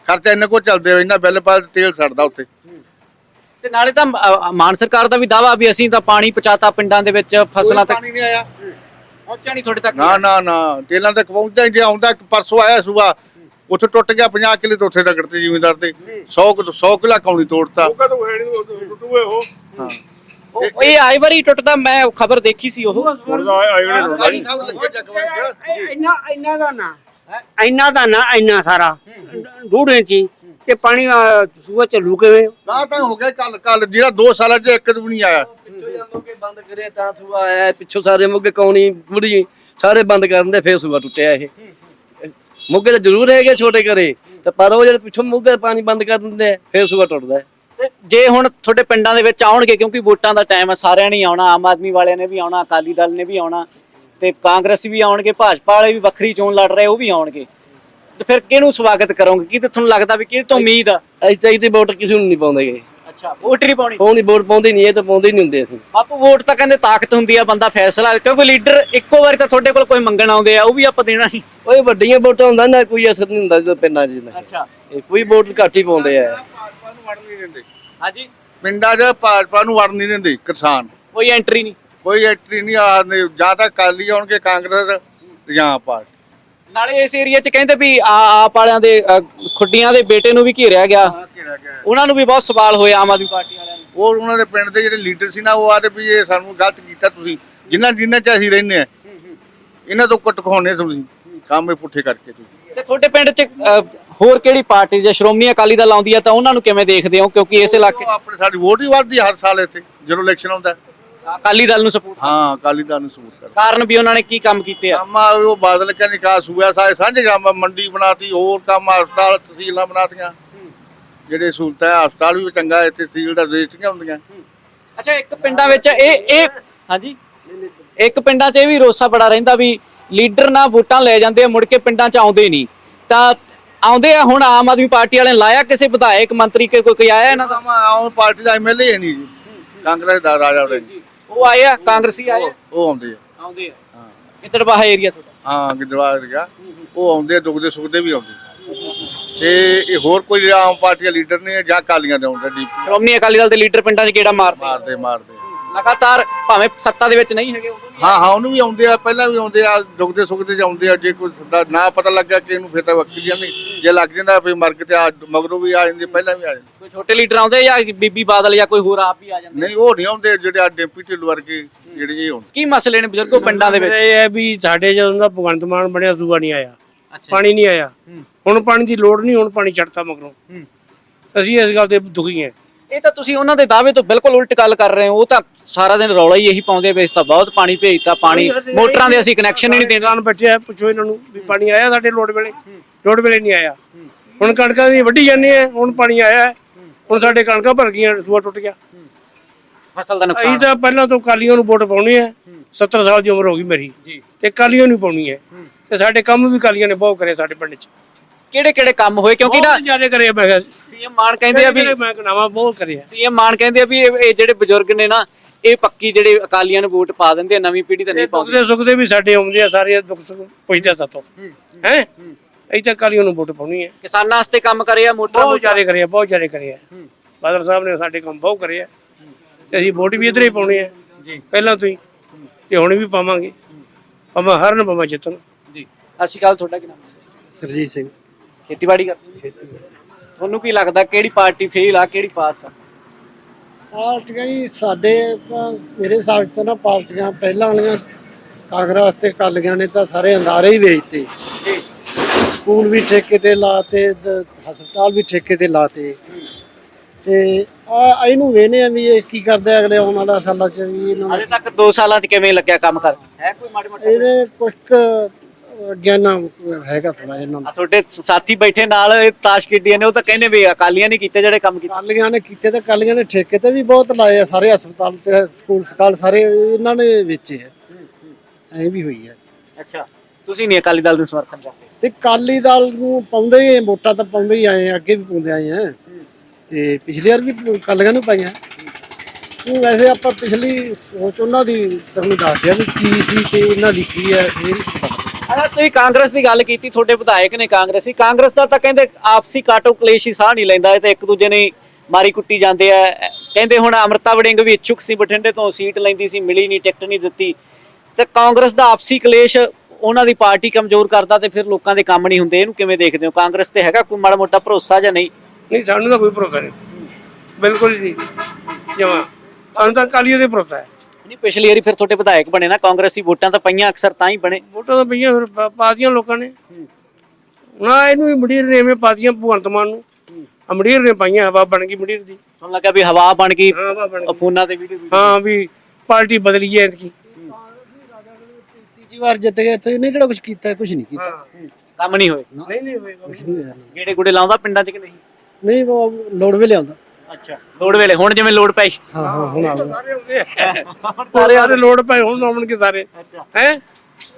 ਖਰਚਾ ਇੰਨਾ ਕੋ ਚੱਲਦੇ ਹੋ ਇੰਨਾ ਬਿੱਲ ਪਾ ਤੇਲ ਸੜਦਾ ਉੱਥੇ। ਤੇ ਨਾਲੇ ਤਾਂ ਮਾਨ ਸਰਕਾਰ ਦਾ ਵੀ ਦਾਵਾ ਵੀ ਅਸੀਂ ਤਾਂ ਪਾਣੀ ਪਹੁੰਚਾਤਾ ਪਿੰਡਾਂ ਦੇ ਵਿੱਚ ਫਸਲਾਂ ਤੱਕ। ਪਾਣੀ ਨਹੀਂ ਆਇਆ। ਪਹੁੰਚਿਆ ਨਹੀਂ ਤੁਹਾਡੇ ਤੱਕ? ਨਾ ਨਾ ਨਾ। ਤੇਲਾਂ ਤੱਕ ਪਹੁੰਚਦਾ ਹੀ ਜੇ ਆਉਂਦਾ ਪਰਸੋਂ ਆਇਆ ਸੂਆ ਉੱਥੇ ਟੁੱਟ ਗਿਆ 50 ਕਿਲੇ ਤੋਂ ਉੱਥੇ ਰਗੜਤੇ ਜ਼ਿਮੀਂਦਾਰ ਤੇ 100 ਕਿਲੋ 100 ਕਿਲਾ ਕੌਣੀ ਤੋੜਤਾ। ਹਾਂ ਉਹ ਇਹ ਆਈ ਵਾਰੀ ਟੁੱਟਦਾ ਮੈਂ ਖਬਰ ਦੇਖੀ ਸੀ ਉਹ। ਇੰਨਾ ਇੰਨਾ ਦਾ ਨਾ। ਇੰਨਾ ਦਾ ਨਾ ਇੰਨਾ ਸਾਰਾ। ਡੂਢ ਇੰਚੀ ਤੇ ਪਾਣੀ ਸੂਆ ਚੱਲੂ ਕਿਵੇਂ ਨਾ ਤਾਂ ਹੋ ਗਿਆ ਕੱਲ ਕੱਲ। ਜਿਹੜਾ 2 ਸਾਲਾਂ 'ਚ ਇੱਕ ਵੀ ਨਹੀਂ ਆਇਆ। ਮੋਗੇ ਬੰਦ ਕਰੇ ਤਾਂ ਸੂਆ ਆਇਆ। ਹੈ, ਪਿੱਛੋਂ ਸਾਰੇ ਮੋਗੇ ਕੌਣੀ ਬੁੜੀ ਸਾਰੇ ਬੰਦ ਕਰਨ ਦੇ ਫੇਰ ਸੂਆ ਟੁੱਟਿਆ ਇਹ। ਮੋਗੇ ਤਾਂ ਜ਼ਰੂਰ ਹੈਗੇ ਛੋਟੇ ਘਰੇ ਤੇ ਪਰ ਉਹ ਜਿਹੜੇ ਪਿੱਛੋਂ ਮੋਗੇ ਪਾਣੀ ਬੰਦ ਕਰ ਦਿੰਦੇ ਆ ਫੇਰ ਸੂਆ ਟੁੱਟਦਾ ਹੈ। ਤੇ ਜੇ ਹੁਣ ਤੁਹਾਡੇ ਪਿੰਡਾਂ ਦੇ ਵਿੱਚ ਆਉਣਗੇ ਕਿਉਂਕਿ ਵੋਟਾਂ ਦਾ ਟਾਈਮ ਹੈ ਸਾਰਿਆਂ ਨੇ ਹੀ ਆਉਣਾ ਆਮ ਆਦਮੀ ਵਾਲਿਆਂ ਨੇ ਵੀ ਆਉਣਾ ਅਕਾਲੀ ਦਲ ਨੇ ਵੀ ਆਉਣਾ ਤੇ ਕਾਂਗਰਸੀ ਵੀ ਆਉਣਗੇ ਭਾਜਪਾ ਵਾਲੇ ਵੀ ਵੱਖਰੀ ਚੋਣ ਲੜ ਰਹੇ ਉਹ ਵੀ ਆਉਣਗੇ। ਤੇ ਫਿਰ ਕਿਹਨੂੰ ਸਵਾਗਤ ਕਰੋਗੇ? ਕੀ ਤੇ ਤੁਹਾਨੂੰ ਲੱਗਦਾ ਵੀ ਕਿਹ ਤੋਂ ਉਮੀਦ ਆ? ਅਸੀਂ ਤਾਂ ਇਹਦੇ ਵੋਟ ਕਿਸੇ ਨੂੰ ਨਹੀਂ ਪਾਉਂਦੇਗੇ ਅੱਛਾ ਵੋਟ ਨਹੀਂ ਪਾਉਣੀ। ਪਾਉਂਦੀ ਵੋਟ ਪਾਉਂਦੇ ਨਹੀਂ ਇਹ ਤਾਂ ਪਾਉਂਦੇ ਹੀ ਨਹੀਂ ਹੁੰਦੇ ਅਸੀਂ। ਬਾਪੂ ਵੋਟ ਤਾਂ ਕਹਿੰਦੇ ਤਾਕਤ ਹੁੰਦੀ ਆ ਬੰਦਾ ਫੈਸਲਾ ਕਿਉਂਕਿ ਲੀਡਰ ਇੱਕੋ ਵਾਰੀ ਤਾਂ ਤੁਹਾਡੇ ਕੋਲ ਕੋਈ ਮੰਗਣ ਆਉਂਦੇ ਆ ਉਹ ਵੀ ਆਪਾਂ ਦੇਣਾ ਨਹੀਂ। ਓਏ ਵੱਡੀਆਂ ਵੋਟਾਂ ਹੁੰਦਾ ਨਾ ਕੋਈ ਅਸਰ ਨਹੀਂ ਹੁੰਦਾ ਜਦੋਂ ਪਿੰਡਾਂ 'ਚ ਨਾ ਅੱਛਾ। ਇਹ ਕੋਈ ਵੋਟ ਘੱਟ ਹੀ ਪਾਉਂਦੇ ਆ। ਭਾਜਪਾ ਨੂੰ ਵੜ ਨਹੀਂ ਦਿੰਦੇ ਹਾਂਜੀ। ਪਿੰਡਾਂ 'ਚ ਭਾਜਪਾ ਨੂੰ ਵੜ ਨਹੀਂ ਦਿੰਦੇ ਕਿਸਾਨ। ਕੋਈ ਐਂਟਰੀ ਨਹੀਂ। ਕੋਈ ਐਂਟਰੀ ਨਹੀਂ ਆ ਜਾਂ ਤਾਂ ਕਾਲੀ ਆਉਣਗੇ ਕਾਂਗਰਸ ਜਾਂ ਪਾਰਟੀ ਨਾਲੇ ਇਸ ਏਰੀਆ 'ਚ ਕਹਿੰਦੇ ਵੀ ਆ ਆਪ ਵਾਲਿਆਂ ਦੇ ਅ, ਖੁੱਡੀਆਂ ਦੇ ਬੇਟੇ ਨੂੰ ਵੀ ਘੇਰਿਆ ਗਿਆ। ਉਹਨਾਂ ਨੂੰ ਵੀ ਬਹੁਤ ਸਵਾਲ ਹੋਏ ਆਮ ਆਦਮੀ ਪਾਰਟੀ ਵਾਲਿਆਂ ਨੂੰ। ਉਹ ਉਹਨਾਂ ਦੇ ਪਿੰਡ ਦੇ ਜਿਹੜੇ ਲੀਡਰ ਸੀ ਨਾ ਉਹ ਆਦੇ ਵੀ ਇਹ ਸਾਨੂੰ ਗਲਤ ਕੀਤਾ ਤੁਸੀਂ। ਜਿੰਨਾ ਜਿੰਨਾ ਚ ਅਸੀਂ ਰਹਿੰਦੇ ਆ ਇਹਨਾਂ ਤੋਂ ਕੁੱਟ ਖਾਉਣੇ ਤੁਸੀਂ। ਕੰਮ ਇਹ ਪੁੱਠੇ ਕਰਕੇ ਤੁਸੀਂ। ਤੇ ਤੁਹਾਡੇ ਪਿੰਡ 'ਚ ਅ, ਹੋਰ ਕਿਹੜੀ ਪਾਰਟੀ ਜੇ ਸ਼੍ਰੋਮਣੀ ਅਕਾਲੀ ਦਲ ਆਉਂਦੀ ਆ ਤਾਂ ਉਹਨਾਂ ਨੂੰ ਕਿਵੇਂ ਦੇਖਦੇ ਹੋ? ਕਿਉਂਕਿ ਇਸ ਇਲਾਕੇ ਉਹ ਆਪਣੇ ਸਾਡੀ ਵੋਟ ਹੀ ਵੱਧਦੀ ਆ ਹਰ ਸਾਲ ਇੱਥੇ ਜਦੋਂ ਇਲੈਕਸ਼ਨ ਆਉਂਦਾ। ਅਕਾਲੀ ਦਲ ਨੂੰ ਸਪੋਰਟ ਹਾਂ ਅਕਾਲੀ ਦਲ ਨੂੰ ਸਪੋਰਟ ਕਰ। ਕਾਰਨ ਵੀ ਉਹਨਾਂ ਨੇ ਕੀ ਕੰਮ ਕੀਤੇ ਆ? ਕੰਮ ਆ ਉਹ ਬਾਦਲ ਕੇ ਨਿਕਾਸ ਹੋਇਆ ਸਾਰੇ ਸਾਂਝੇ ਕੰਮ ਮੰਡੀ ਬਣਾਤੀ ਹੋਰ ਕੰਮ ਹਸਪਤਾਲ ਤਹਿਸੀਲਾਂ ਬਣਾਤੀਆਂ। ਜਿਹੜੇ ਸਹੂਲਤਾਂ ਹੈ, ਹਸਪਤਾਲ ਵੀ ਚੰਗਾ ਹੈ, ਇੱਥੇ ਤਹਿਸੀਲ ਦਾ ਰਜਿਸਟਰੀਆਂ ਹੁੰਦੀਆਂ। ਅੱਛਾ ਇੱਕ ਪਿੰਡਾਂ ਵਿੱਚ ਇਹ ਇਹ ਹਾਂਜੀ। ਇੱਕ ਪਿੰਡਾਂ 'ਚ ਇਹ ਵੀ ਰੋਸਾ ਬੜਾ ਰਹਿੰਦਾ ਵੀ ਲੀਡਰ ਨਾ ਵੋਟਾਂ ਲੈ ਜਾਂਦੇ ਆ ਮੁੜ ਕੇ ਪਿੰਡਾਂ 'ਚ ਆਉਂਦੇ ਨਹੀਂ। ਤਾਂ ਆਉਂਦੇ ਆ ਹੁਣ ਆਮ ਆਦਮੀ ਪਾਰਟੀ ਵਾਲਿਆਂ ਨੇ ਲਾਇਆ ਕਿਸੇ ਵਿਧਾਇਕ ਮੰਤਰੀ ਕੇ ਕੋਈ ਕੋਈ ਆਇਆ ਇਹਨਾਂ ਦਾ? ਆਉਂ ਪਾਰਟੀ ਦਾ ਐਮਐਲਏ ਹੈ ਨਹੀਂ ਜੀ। ਕਾਂਗਰਸ ਦਾ ਰਾਜਾ ਵੜੇ ਉਹ ਆਏ ਆ ਕਾਂਗਰਸੀ ਆਏ ਆ? ਉਹ ਆਉਂਦੇ ਆ। ਆਉਂਦੇ ਆ। ਹਾਂ। ਤੜਵਾਹਾ ਏਰੀਆ ਤੁਹਾਡਾ? ਹਾਂ ਗਿੱਦੜਵਾ ਗਿਆ ਉਹ ਆਉਂਦੇ ਆ, ਦੁਖਦੇ ਸੁਖਦੇ ਵੀ ਆਉਂਦੇ ਤੇ ਇਹ ਹੋਰ ਕੋਈ ਆਮ ਪਾਰਟੀ ਦਾ ਲੀਡਰ ਨਹੀਂ ਹੈ ਜਾਂ ਕਾਲੀਆਂ ਦੇ ਆਉਂਦੇ ਡੀਪੀ। ਸ਼੍ਰੋਮਣੀ ਅਕਾਲੀ ਦਲ ਦੇ ਲੀਡਰ ਪਿੰਡਾਂ 'ਚ ਗੇੜਾ ਮਾਰਦੇ। ਮਾਰਦੇ ਮਾਰਦੇ। ਲਗਾਤਾਰ ਭਾਵੇਂ ਸੱਤਾ ਦੇ ਵਿੱਚ ਨਹੀਂ ਹੈਗੇ ਉਦੋਂ ਵੀ ਹਾਂ ਹਾਂ ਉਹਨੂੰ ਵੀ ਆਉਂਦੇ ਆ ਪਹਿਲਾਂ ਵੀ ਆਉਂਦੇ ਆ ਦੁਖਦੇ ਸੁਖਦੇ ਚ ਆਉਂਦੇ ਆ ਜੇ ਕੋਈ ਸਦਾ ਨਾ ਪਤਾ ਲੱਗਿਆ ਕਿ ਇਹਨੂੰ ਫਿਰ ਤਾਂ ਵਕਤੀ ਜਾਂਦੀ ਜੇ ਲੱਗ ਜਾਂਦਾ ਫਿਰ ਮਰ ਕੇ ਤੇ ਆ ਮਗਰੋਂ ਵੀ ਆ ਜਾਂਦੇ ਪਹਿਲਾਂ ਵੀ ਆ ਜਾਂਦੇ। ਕੋਈ ਛੋਟੇ ਲੀਡਰ ਆਉਂਦੇ ਜਾਂ ਬੀਬੀ ਬਾਦਲ ਜਾਂ ਕੋਈ ਹੋਰ ਆਪ ਵੀ ਆ ਜਾਂਦੇ? ਨਹੀਂ ਉਹ ਨਹੀਂ ਆਉਂਦੇ ਜਿਹੜੇ ਆ ਡੈਂਪੀ ਢਿੱਲ ਵਰਗੇ ਜਿਹੜੇ ਇਹ ਹੁਣ ਕੀ ਮਸਲੇ ਨੇ ਬਜ਼ੁਰਗੋ ਪਿੰਡਾਂ ਦੇ ਵਿੱਚ? ਇਹ ਹੈ ਵੀ ਸਾਡੇ ਜਦੋਂ ਦਾ ਭਗਵੰਤ ਮਾਨ ਬਣਿਆ ਸੂਆ ਨਹੀਂ ਆਇਆ। ਪਾਣੀ ਨਹੀਂ ਆਇਆ। ਹੁਣ ਪਾਣੀ ਦੀ ਲੋੜ ਨਹੀਂ ਹੁਣ ਪਾਣੀ ਚੜਤਾ ਮਗਰੋਂ। ਅਸੀਂ ਇਸ ਗੱਲ ਤੇ ਦੁਖੀ ਹਾਂ। ਇਹ ਤਾਂ ਤੁਸੀਂ ਉਹਨਾਂ ਦੇ ਦਾਅਵੇ ਤੋਂ ਬਿਲਕੁਲ ਉਲਟ ਗੱਲ ਕਰ ਰਹੇ ਹੋ ਉਹ ਤਾਂ ਸਾਰਾ ਦਿਨ ਰੌਲਾ ਹੀ ਇਹੀ ਪਾਉਂਦੇ ਵੇ ਇਸ ਤਾਂ ਬਹੁਤ ਪਾਣੀ ਭੇਜਤਾ ਪਾਣੀ। ਮੋਟਰਾਂ ਦੇ ਅਸੀਂ ਕਨੈਕਸ਼ਨ ਹੀ ਨਹੀਂ ਦੇਣਾ ਕਿਸਾਨ ਬੈਠੇ ਆ ਪੁੱਛੋ ਇਹਨਾਂ ਨੂੰ ਵੀ ਪਾਣੀ ਆਇਆ ਸਾਡੇ ਲੋੜ ਵੇਲੇ। ਲੋੜ ਵੇਲੇ ਨਹੀਂ ਆਇਆ। ਹੁਣ ਕਣਕਾਂ ਦੀ ਵੱਢੀ ਜਾਂਦੀ ਹੈ ਹੁਣ ਪਾਣੀ ਆਇਆ। ਹੁਣ ਸਾਡੇ ਕਣਕਾਂ ਭਰ ਗਈਆਂ ਸੂਆ ਟੁੱਟ ਗਿਆ। ਫਸਲ ਦਾ ਅਸੀਂ ਨੁਕਸਾਨ ਤਾਂ ਪਹਿਲਾਂ ਤੋਂ ਕਾਲੀਆਂ ਨੂੰ ਵੋਟ ਪਾਉਣੀ ਹੈ। 70 ਸਾਲ ਦੀ ਉਮਰ ਹੋ ਗਈ ਮੇਰੀ। ਤੇ ਕਾਲੀਆਂ ਨੂੰ ਪਾਉਣੀ ਹੈ। ਤੇ ਸਾਡੇ ਕੰਮ ਵੀ ਕਾਲੀਆਂ ਨੇ ਬਹੁਤ ਕਰੇ ਸਾਡੇ ਪਿੰਡ 'ਚ। ਕਿਹੜੇ ਕਿਹੜੇ ਕੰਮ ਹੋਏ? ਕਿਉਂਕਿ ਨਾ ਬਹੁਤ ਜ਼ਿਆਦਾ ਕਰਿਆ ਮੈਂ ਕਿਹਾ। ਸੀਐਮ ਮਾਨ ਕਹਿੰਦੇ ਆ ਵੀ ਮੈਂ ਕਹਨਾਵਾ ਬਹੁਤ ਕਰਿਆ। ਸੀਐਮ ਮਾਨ ਕਹਿੰਦੇ ਆ ਵੀ ਇਹ ਇਹ ਜਿਹੜੇ ਬਜ਼ੁਰਗ ਨੇ ਨਾ ਇਹ ਪੱਕੀ ਜਿਹੜੇ ਅਕਾਲੀਆਂ ਨੂੰ ਵੋਟ ਪਾ ਦਿੰਦੇ ਆ ਨਵੀਂ ਪੀੜ੍ਹੀ ਤਾਂ ਨਹੀਂ ਪਾਉਂਦੀ। ਦੁੱਖਦੇ ਸੁੱਖਦੇ ਵੀ ਸਾਡੇ ਆਉਂਦੇ ਆ ਸਾਰੇ ਦੁੱਖ ਸੁੱਖ ਪੁੱਛਦੇ ਆ ਸਾਤੋਂ। ਹੈ ਅਸੀਂ ਤਾਂ ਕਾਲੀਆਂ ਨੂੰ ਵੋਟ ਪਾਉਣੀ ਹੈ ਕਿਸਾਨਾਂ ਵਾਸਤੇ ਕੰਮ ਕਰੇ ਆ ਮੋਟਰਾਂ ਬਹੁਤ ਜ਼ਿਆਦਾ ਕਰਿਆ ਬਹੁਤ ਜ਼ਿਆਦਾ ਕਰਿਆ। ਬਾਦਲ ਸਾਹਿਬ ਨੇ ਸਾਡੇ ਕੰਮ ਬਹੁਤ ਕਰਿਆ। ਤੇ ਅਸੀਂ ਵੋਟ ਵੀ ਇਧਰ ਹੀ ਪਾਉਣੀ ਹੈ ਜੀ। ਪਹਿਲਾਂ ਤੋਂ ਹੀ। ਤੇ ਹੁਣ ਵੀ ਪਾਵਾਂਗੇ। ਭਾਵੇਂ ਹਰਨ ਭਾਵੇਂ ਜਿੱਤਣ। ਜੀ। ਸਤਿ ਸ਼੍ਰੀ ਅਕਾਲ ਤੁਹਾਡਾ ਕੀ ਨਾਮ? ਸਰਜੀਤ ਸਿੰਘ। ਖੇਤੀਬਾੜੀ ਕਰਦੇ ਹੋ? ਤੁਹਾਨੂੰ ਕੀ ਲੱਗਦਾ ਕਿਹੜੀ ਪਾਰਟੀ ਫੇਲ ਆ ਕਿਹੜੀ ਪਾਸ ਆ? ਪਾਰਟੀਆਂ ਹੀ ਸਾਡੇ ਤਾਂ ਮੇਰੇ ਹਿਸਾਬ 'ਚ ਤਾਂ ਨਾ ਪਾਰਟੀਆਂ ਪਹਿਲਾਂ ਵਾਲੀਆਂ ਕਾਂਗਰਸ ਤੇ ਕਾਲੀਆਂ ਨੇ ਤਾਂ ਸਾਰੇ ਅੰਦਾਰੇ ਹੀ ਵੇਚਤੇ। ਸਕੂਲ ਵੀ ਠੇਕੇ ਤੇ ਲਾਤੇ ਦ- ਹਸਪਤਾਲ ਵੀ ਠੇਕੇ ਤੇ ਲਾਤੇ। ਤੇ ਆ ਇਹਨੂੰ ਵੇਨੇ ਆ ਵੀ ਇਹ ਕੀ ਕਰਦੇ ਆ ਅਗਲੇ ਆਉਣ ਵਾਲਾ ਸਾਲਾਂ 'ਚ ਵੀ ਇਹਨਾਂ ਨੂੰ। ਤੱਕ 2 ਸਾਲਾਂ 'ਚ ਕਿਵੇਂ ਲੱਗਿਆ ਕੰਮ ਕਰ? ਹੈ ਕੋਈ ਮਾੜੇ ਮੋਟੇ ਇਹਦੇ ਕੁਝ ਕੁ ਗਿਆਨਾ ਹੈਗਾ ਥੋੜਾ ਇਹਨਾਂ ਨੂੰ। ਆ ਤੁਹਾਡੇ ਸਾਥੀ ਬੈਠੇ ਨਾਲ ਇਹ ਤਾਸ਼ ਖੇਡੀਆਂ ਨੇ ਉਹ ਤਾਂ ਕਹਿੰਦੇ ਵੀ ਅਕਾਲੀਆਂ ਨਹੀਂ ਕੀਤੇ ਜਿਹੜੇ ਕੰਮ ਕੀਤੇ। ਕਾਲੀਆਂ ਨੇ ਕੀਤੇ ਤੇ ਕਾਲੀਆਂ ਨੇ ਠੇਕੇ ਤੇ ਵੀ ਬਹੁਤ ਲਾਏ ਆ ਸਾਰੇ ਹਸਪਤਾਲ ਤੇ ਸਕੂਲ ਸਕਾਲ ਸਾਰੇ ਇਹਨਾਂ ਨੇ ਵੇਚੇ ਆ। ਐ ਵੀ ਹੋਈ ਹੈ ਅੱਛਾ ਤੁਸੀਂ ਨਹੀਂ ਅਕਾਲੀ ਦਲ ਨੂੰ ਸਮਰਥਨ ਕਰਦੇ? ਤੇ ਕਾਲੀ ਦਲ ਨੂੰ ਪਾਉਂਦੇ ਹੀ ਵੋਟਾਂ ਤਾਂ ਪਾਉਂਦੇ ਹੀ ਆਏ ਆ ਅੱਗੇ ਵੀ ਪਾਉਂਦੇ ਆਏ ਆ। ਤੇ ਪਿਛਲੀ ਵਾਰ ਵੀ ਕਾਲੀਆਂ ਨੂੰ ਪਾਈਆਂ। ਉਹ ਵੈਸੇ ਆਪਾਂ ਪਿਛਲੀ ਸੋਚ ਉਹਨਾਂ ਦੀ ਤੁਹਾਨੂੰ ਦੱਸ ਦਿਆ ਵੀ ਕੀ ਸੀ ਤੇ ਇਹਨਾਂ ਦੀ ਕੀ ਹੈ ਇਹ ਨਹੀਂ ਪਤਾ। ਅਗਰ ਤੁਸੀਂ ਕਾਂਗਰਸ ਦੀ ਗੱਲ ਕੀਤੀ, ਤੁਹਾਡੇ ਵਿਧਾਇਕ ਨੇ ਕਾਂਗਰਸੀ, ਕਾਂਗਰਸ ਦਾ ਤਾਂ ਕਹਿੰਦੇ ਆਪਸੀ ਕਾਟੋ ਕਲੇਸ਼ ਹੀ ਸਾਹ ਨਹੀਂ ਲੈਂਦਾ, ਇਹ ਤਾਂ ਇੱਕ ਦੂਜੇ ਨੇ ਮਾਰੀ ਕੁੱਟੀ ਜਾਂਦੇ ਆ। ਕਹਿੰਦੇ ਹੁਣ ਅਮਰਤਾ ਵੜਿੰਗ ਵੀ ਇੱਛੁਕ ਸੀ, ਬਠਿੰਡੇ ਤੋਂ ਸੀਟ ਲੈਂਦੀ ਸੀ, ਮਿਲੀ ਨਹੀਂ, ਟਿਕਟ ਨਹੀਂ ਦਿੱਤੀ। ਤੇ ਕਾਂਗਰਸ ਦਾ ਆਪਸੀ ਕਲੇਸ਼ ਉਹਨਾਂ ਦੀ ਪਾਰਟੀ ਕਮਜ਼ੋਰ ਕਰਦਾ ਤੇ ਫਿਰ ਲੋਕਾਂ ਦੇ ਕੰਮ ਨਹੀਂ ਹੁੰਦੇ, ਇਹਨੂੰ ਕਿਵੇਂ ਦੇਖਦੇ ਹੋ? ਕਾਂਗਰਸ ਤੇ ਹੈਗਾ ਕੋਈ ਮਾੜਾ ਮੋਟਾ ਭਰੋਸਾ ਜਾਂ ਨਹੀਂ? ਨਹੀਂ, ਸਾਨੂੰ ਤਾਂ ਕੋਈ ਭਰੋਸਾ ਨਹੀਂ। ਬਿਲਕੁਲ ਨਹੀਂ ਜਮਾ ਸਾਨੂੰ ਤਾਂ ਕਾਲੀਆਂ ਦੇ ਭਰੋਸਾ ਹੈ। ਨਹੀਂ ਪਿਛਲੀ ਵਾਰੀ ਫਿਰ ਤੁਹਾਡੇ ਵਿਧਾਇਕ ਬਣੇ ਨਾ ਕਾਂਗਰਸੀ ਵੋਟਾਂ ਤਾਂ ਪਈਆਂ ਅਕਸਰ ਤਾਂ ਹੀ ਬਣੇ। ਵੋਟਾਂ ਤਾਂ ਪਈਆਂ ਫਿਰ ਪਾ- ਪਾਤੀਆਂ ਲੋਕਾਂ ਨੇ। ਨਾ ਇਹਨੂੰ ਵੀ ਮੰਡੀਰ ਨੇ ਐਵੇਂ ਪਾਤੀਆਂ ਭਗਵੰਤ ਮਾਨ ਨੂੰ। ਆ ਮੰਡੀਰ ਨੇ ਪਾਈਆਂ ਹਵਾ ਬਣ ਗਈ ਮੰਡੀਰ ਦੀ। ਤੁਹਾਨੂੰ ਲੱਗਾ ਵੀ ਹਵਾ ਬਣ ਗਈ ਹਾਂ ਹਵਾ ਬਣ ਗਈ। ਫੋਨਾਂ ਤੇ ਵੀਡੀਓ ਹਾਂ ਵੀ ਪਾਰਟੀ ਬਦਲੀ ਹੈ ਇਤਕੀ ਤੀਜੀ ਵਾਰ ਜਿੱਤ ਗਏ ਇੱਥੇ ਇਹਨੇ ਕਿਹੜਾ ਕੁਝ ਕੀਤਾ ਕੁਝ ਨਹੀਂ ਕੀਤਾ। ਕੰਮ ਨਹੀਂ ਹੋਏ। ਨਹੀਂ ਨਹੀਂ ਨਹੀਂ ਨੂੰ। ਗੇੜੇ ਗੁੜੇ ਲਾਉਂਦਾ ਪਿੰਡਾਂ 'ਚ ਕਿ ਨਹੀਂ? ਨਹੀਂ ਉਹ ਲੋੜ ਵੇਲੇ ਆਉਂਦਾ ਅੱਛਾ। ਲੋੜ ਵੇਲੇ ਹੁਣ ਜਿਵੇਂ ਲੋੜ ਪਈ। ਹਾਂ ਹਾਂ ਹੁਣ ਸਾਰੇ ਆਉਂਦੇ ਆ ਸਾਰੇ ਸਾਰੇ ਲੋੜ ਪਏ ਹੁਣ ਆਉਣਗੇ ਸਾਰੇ। ਹੈ?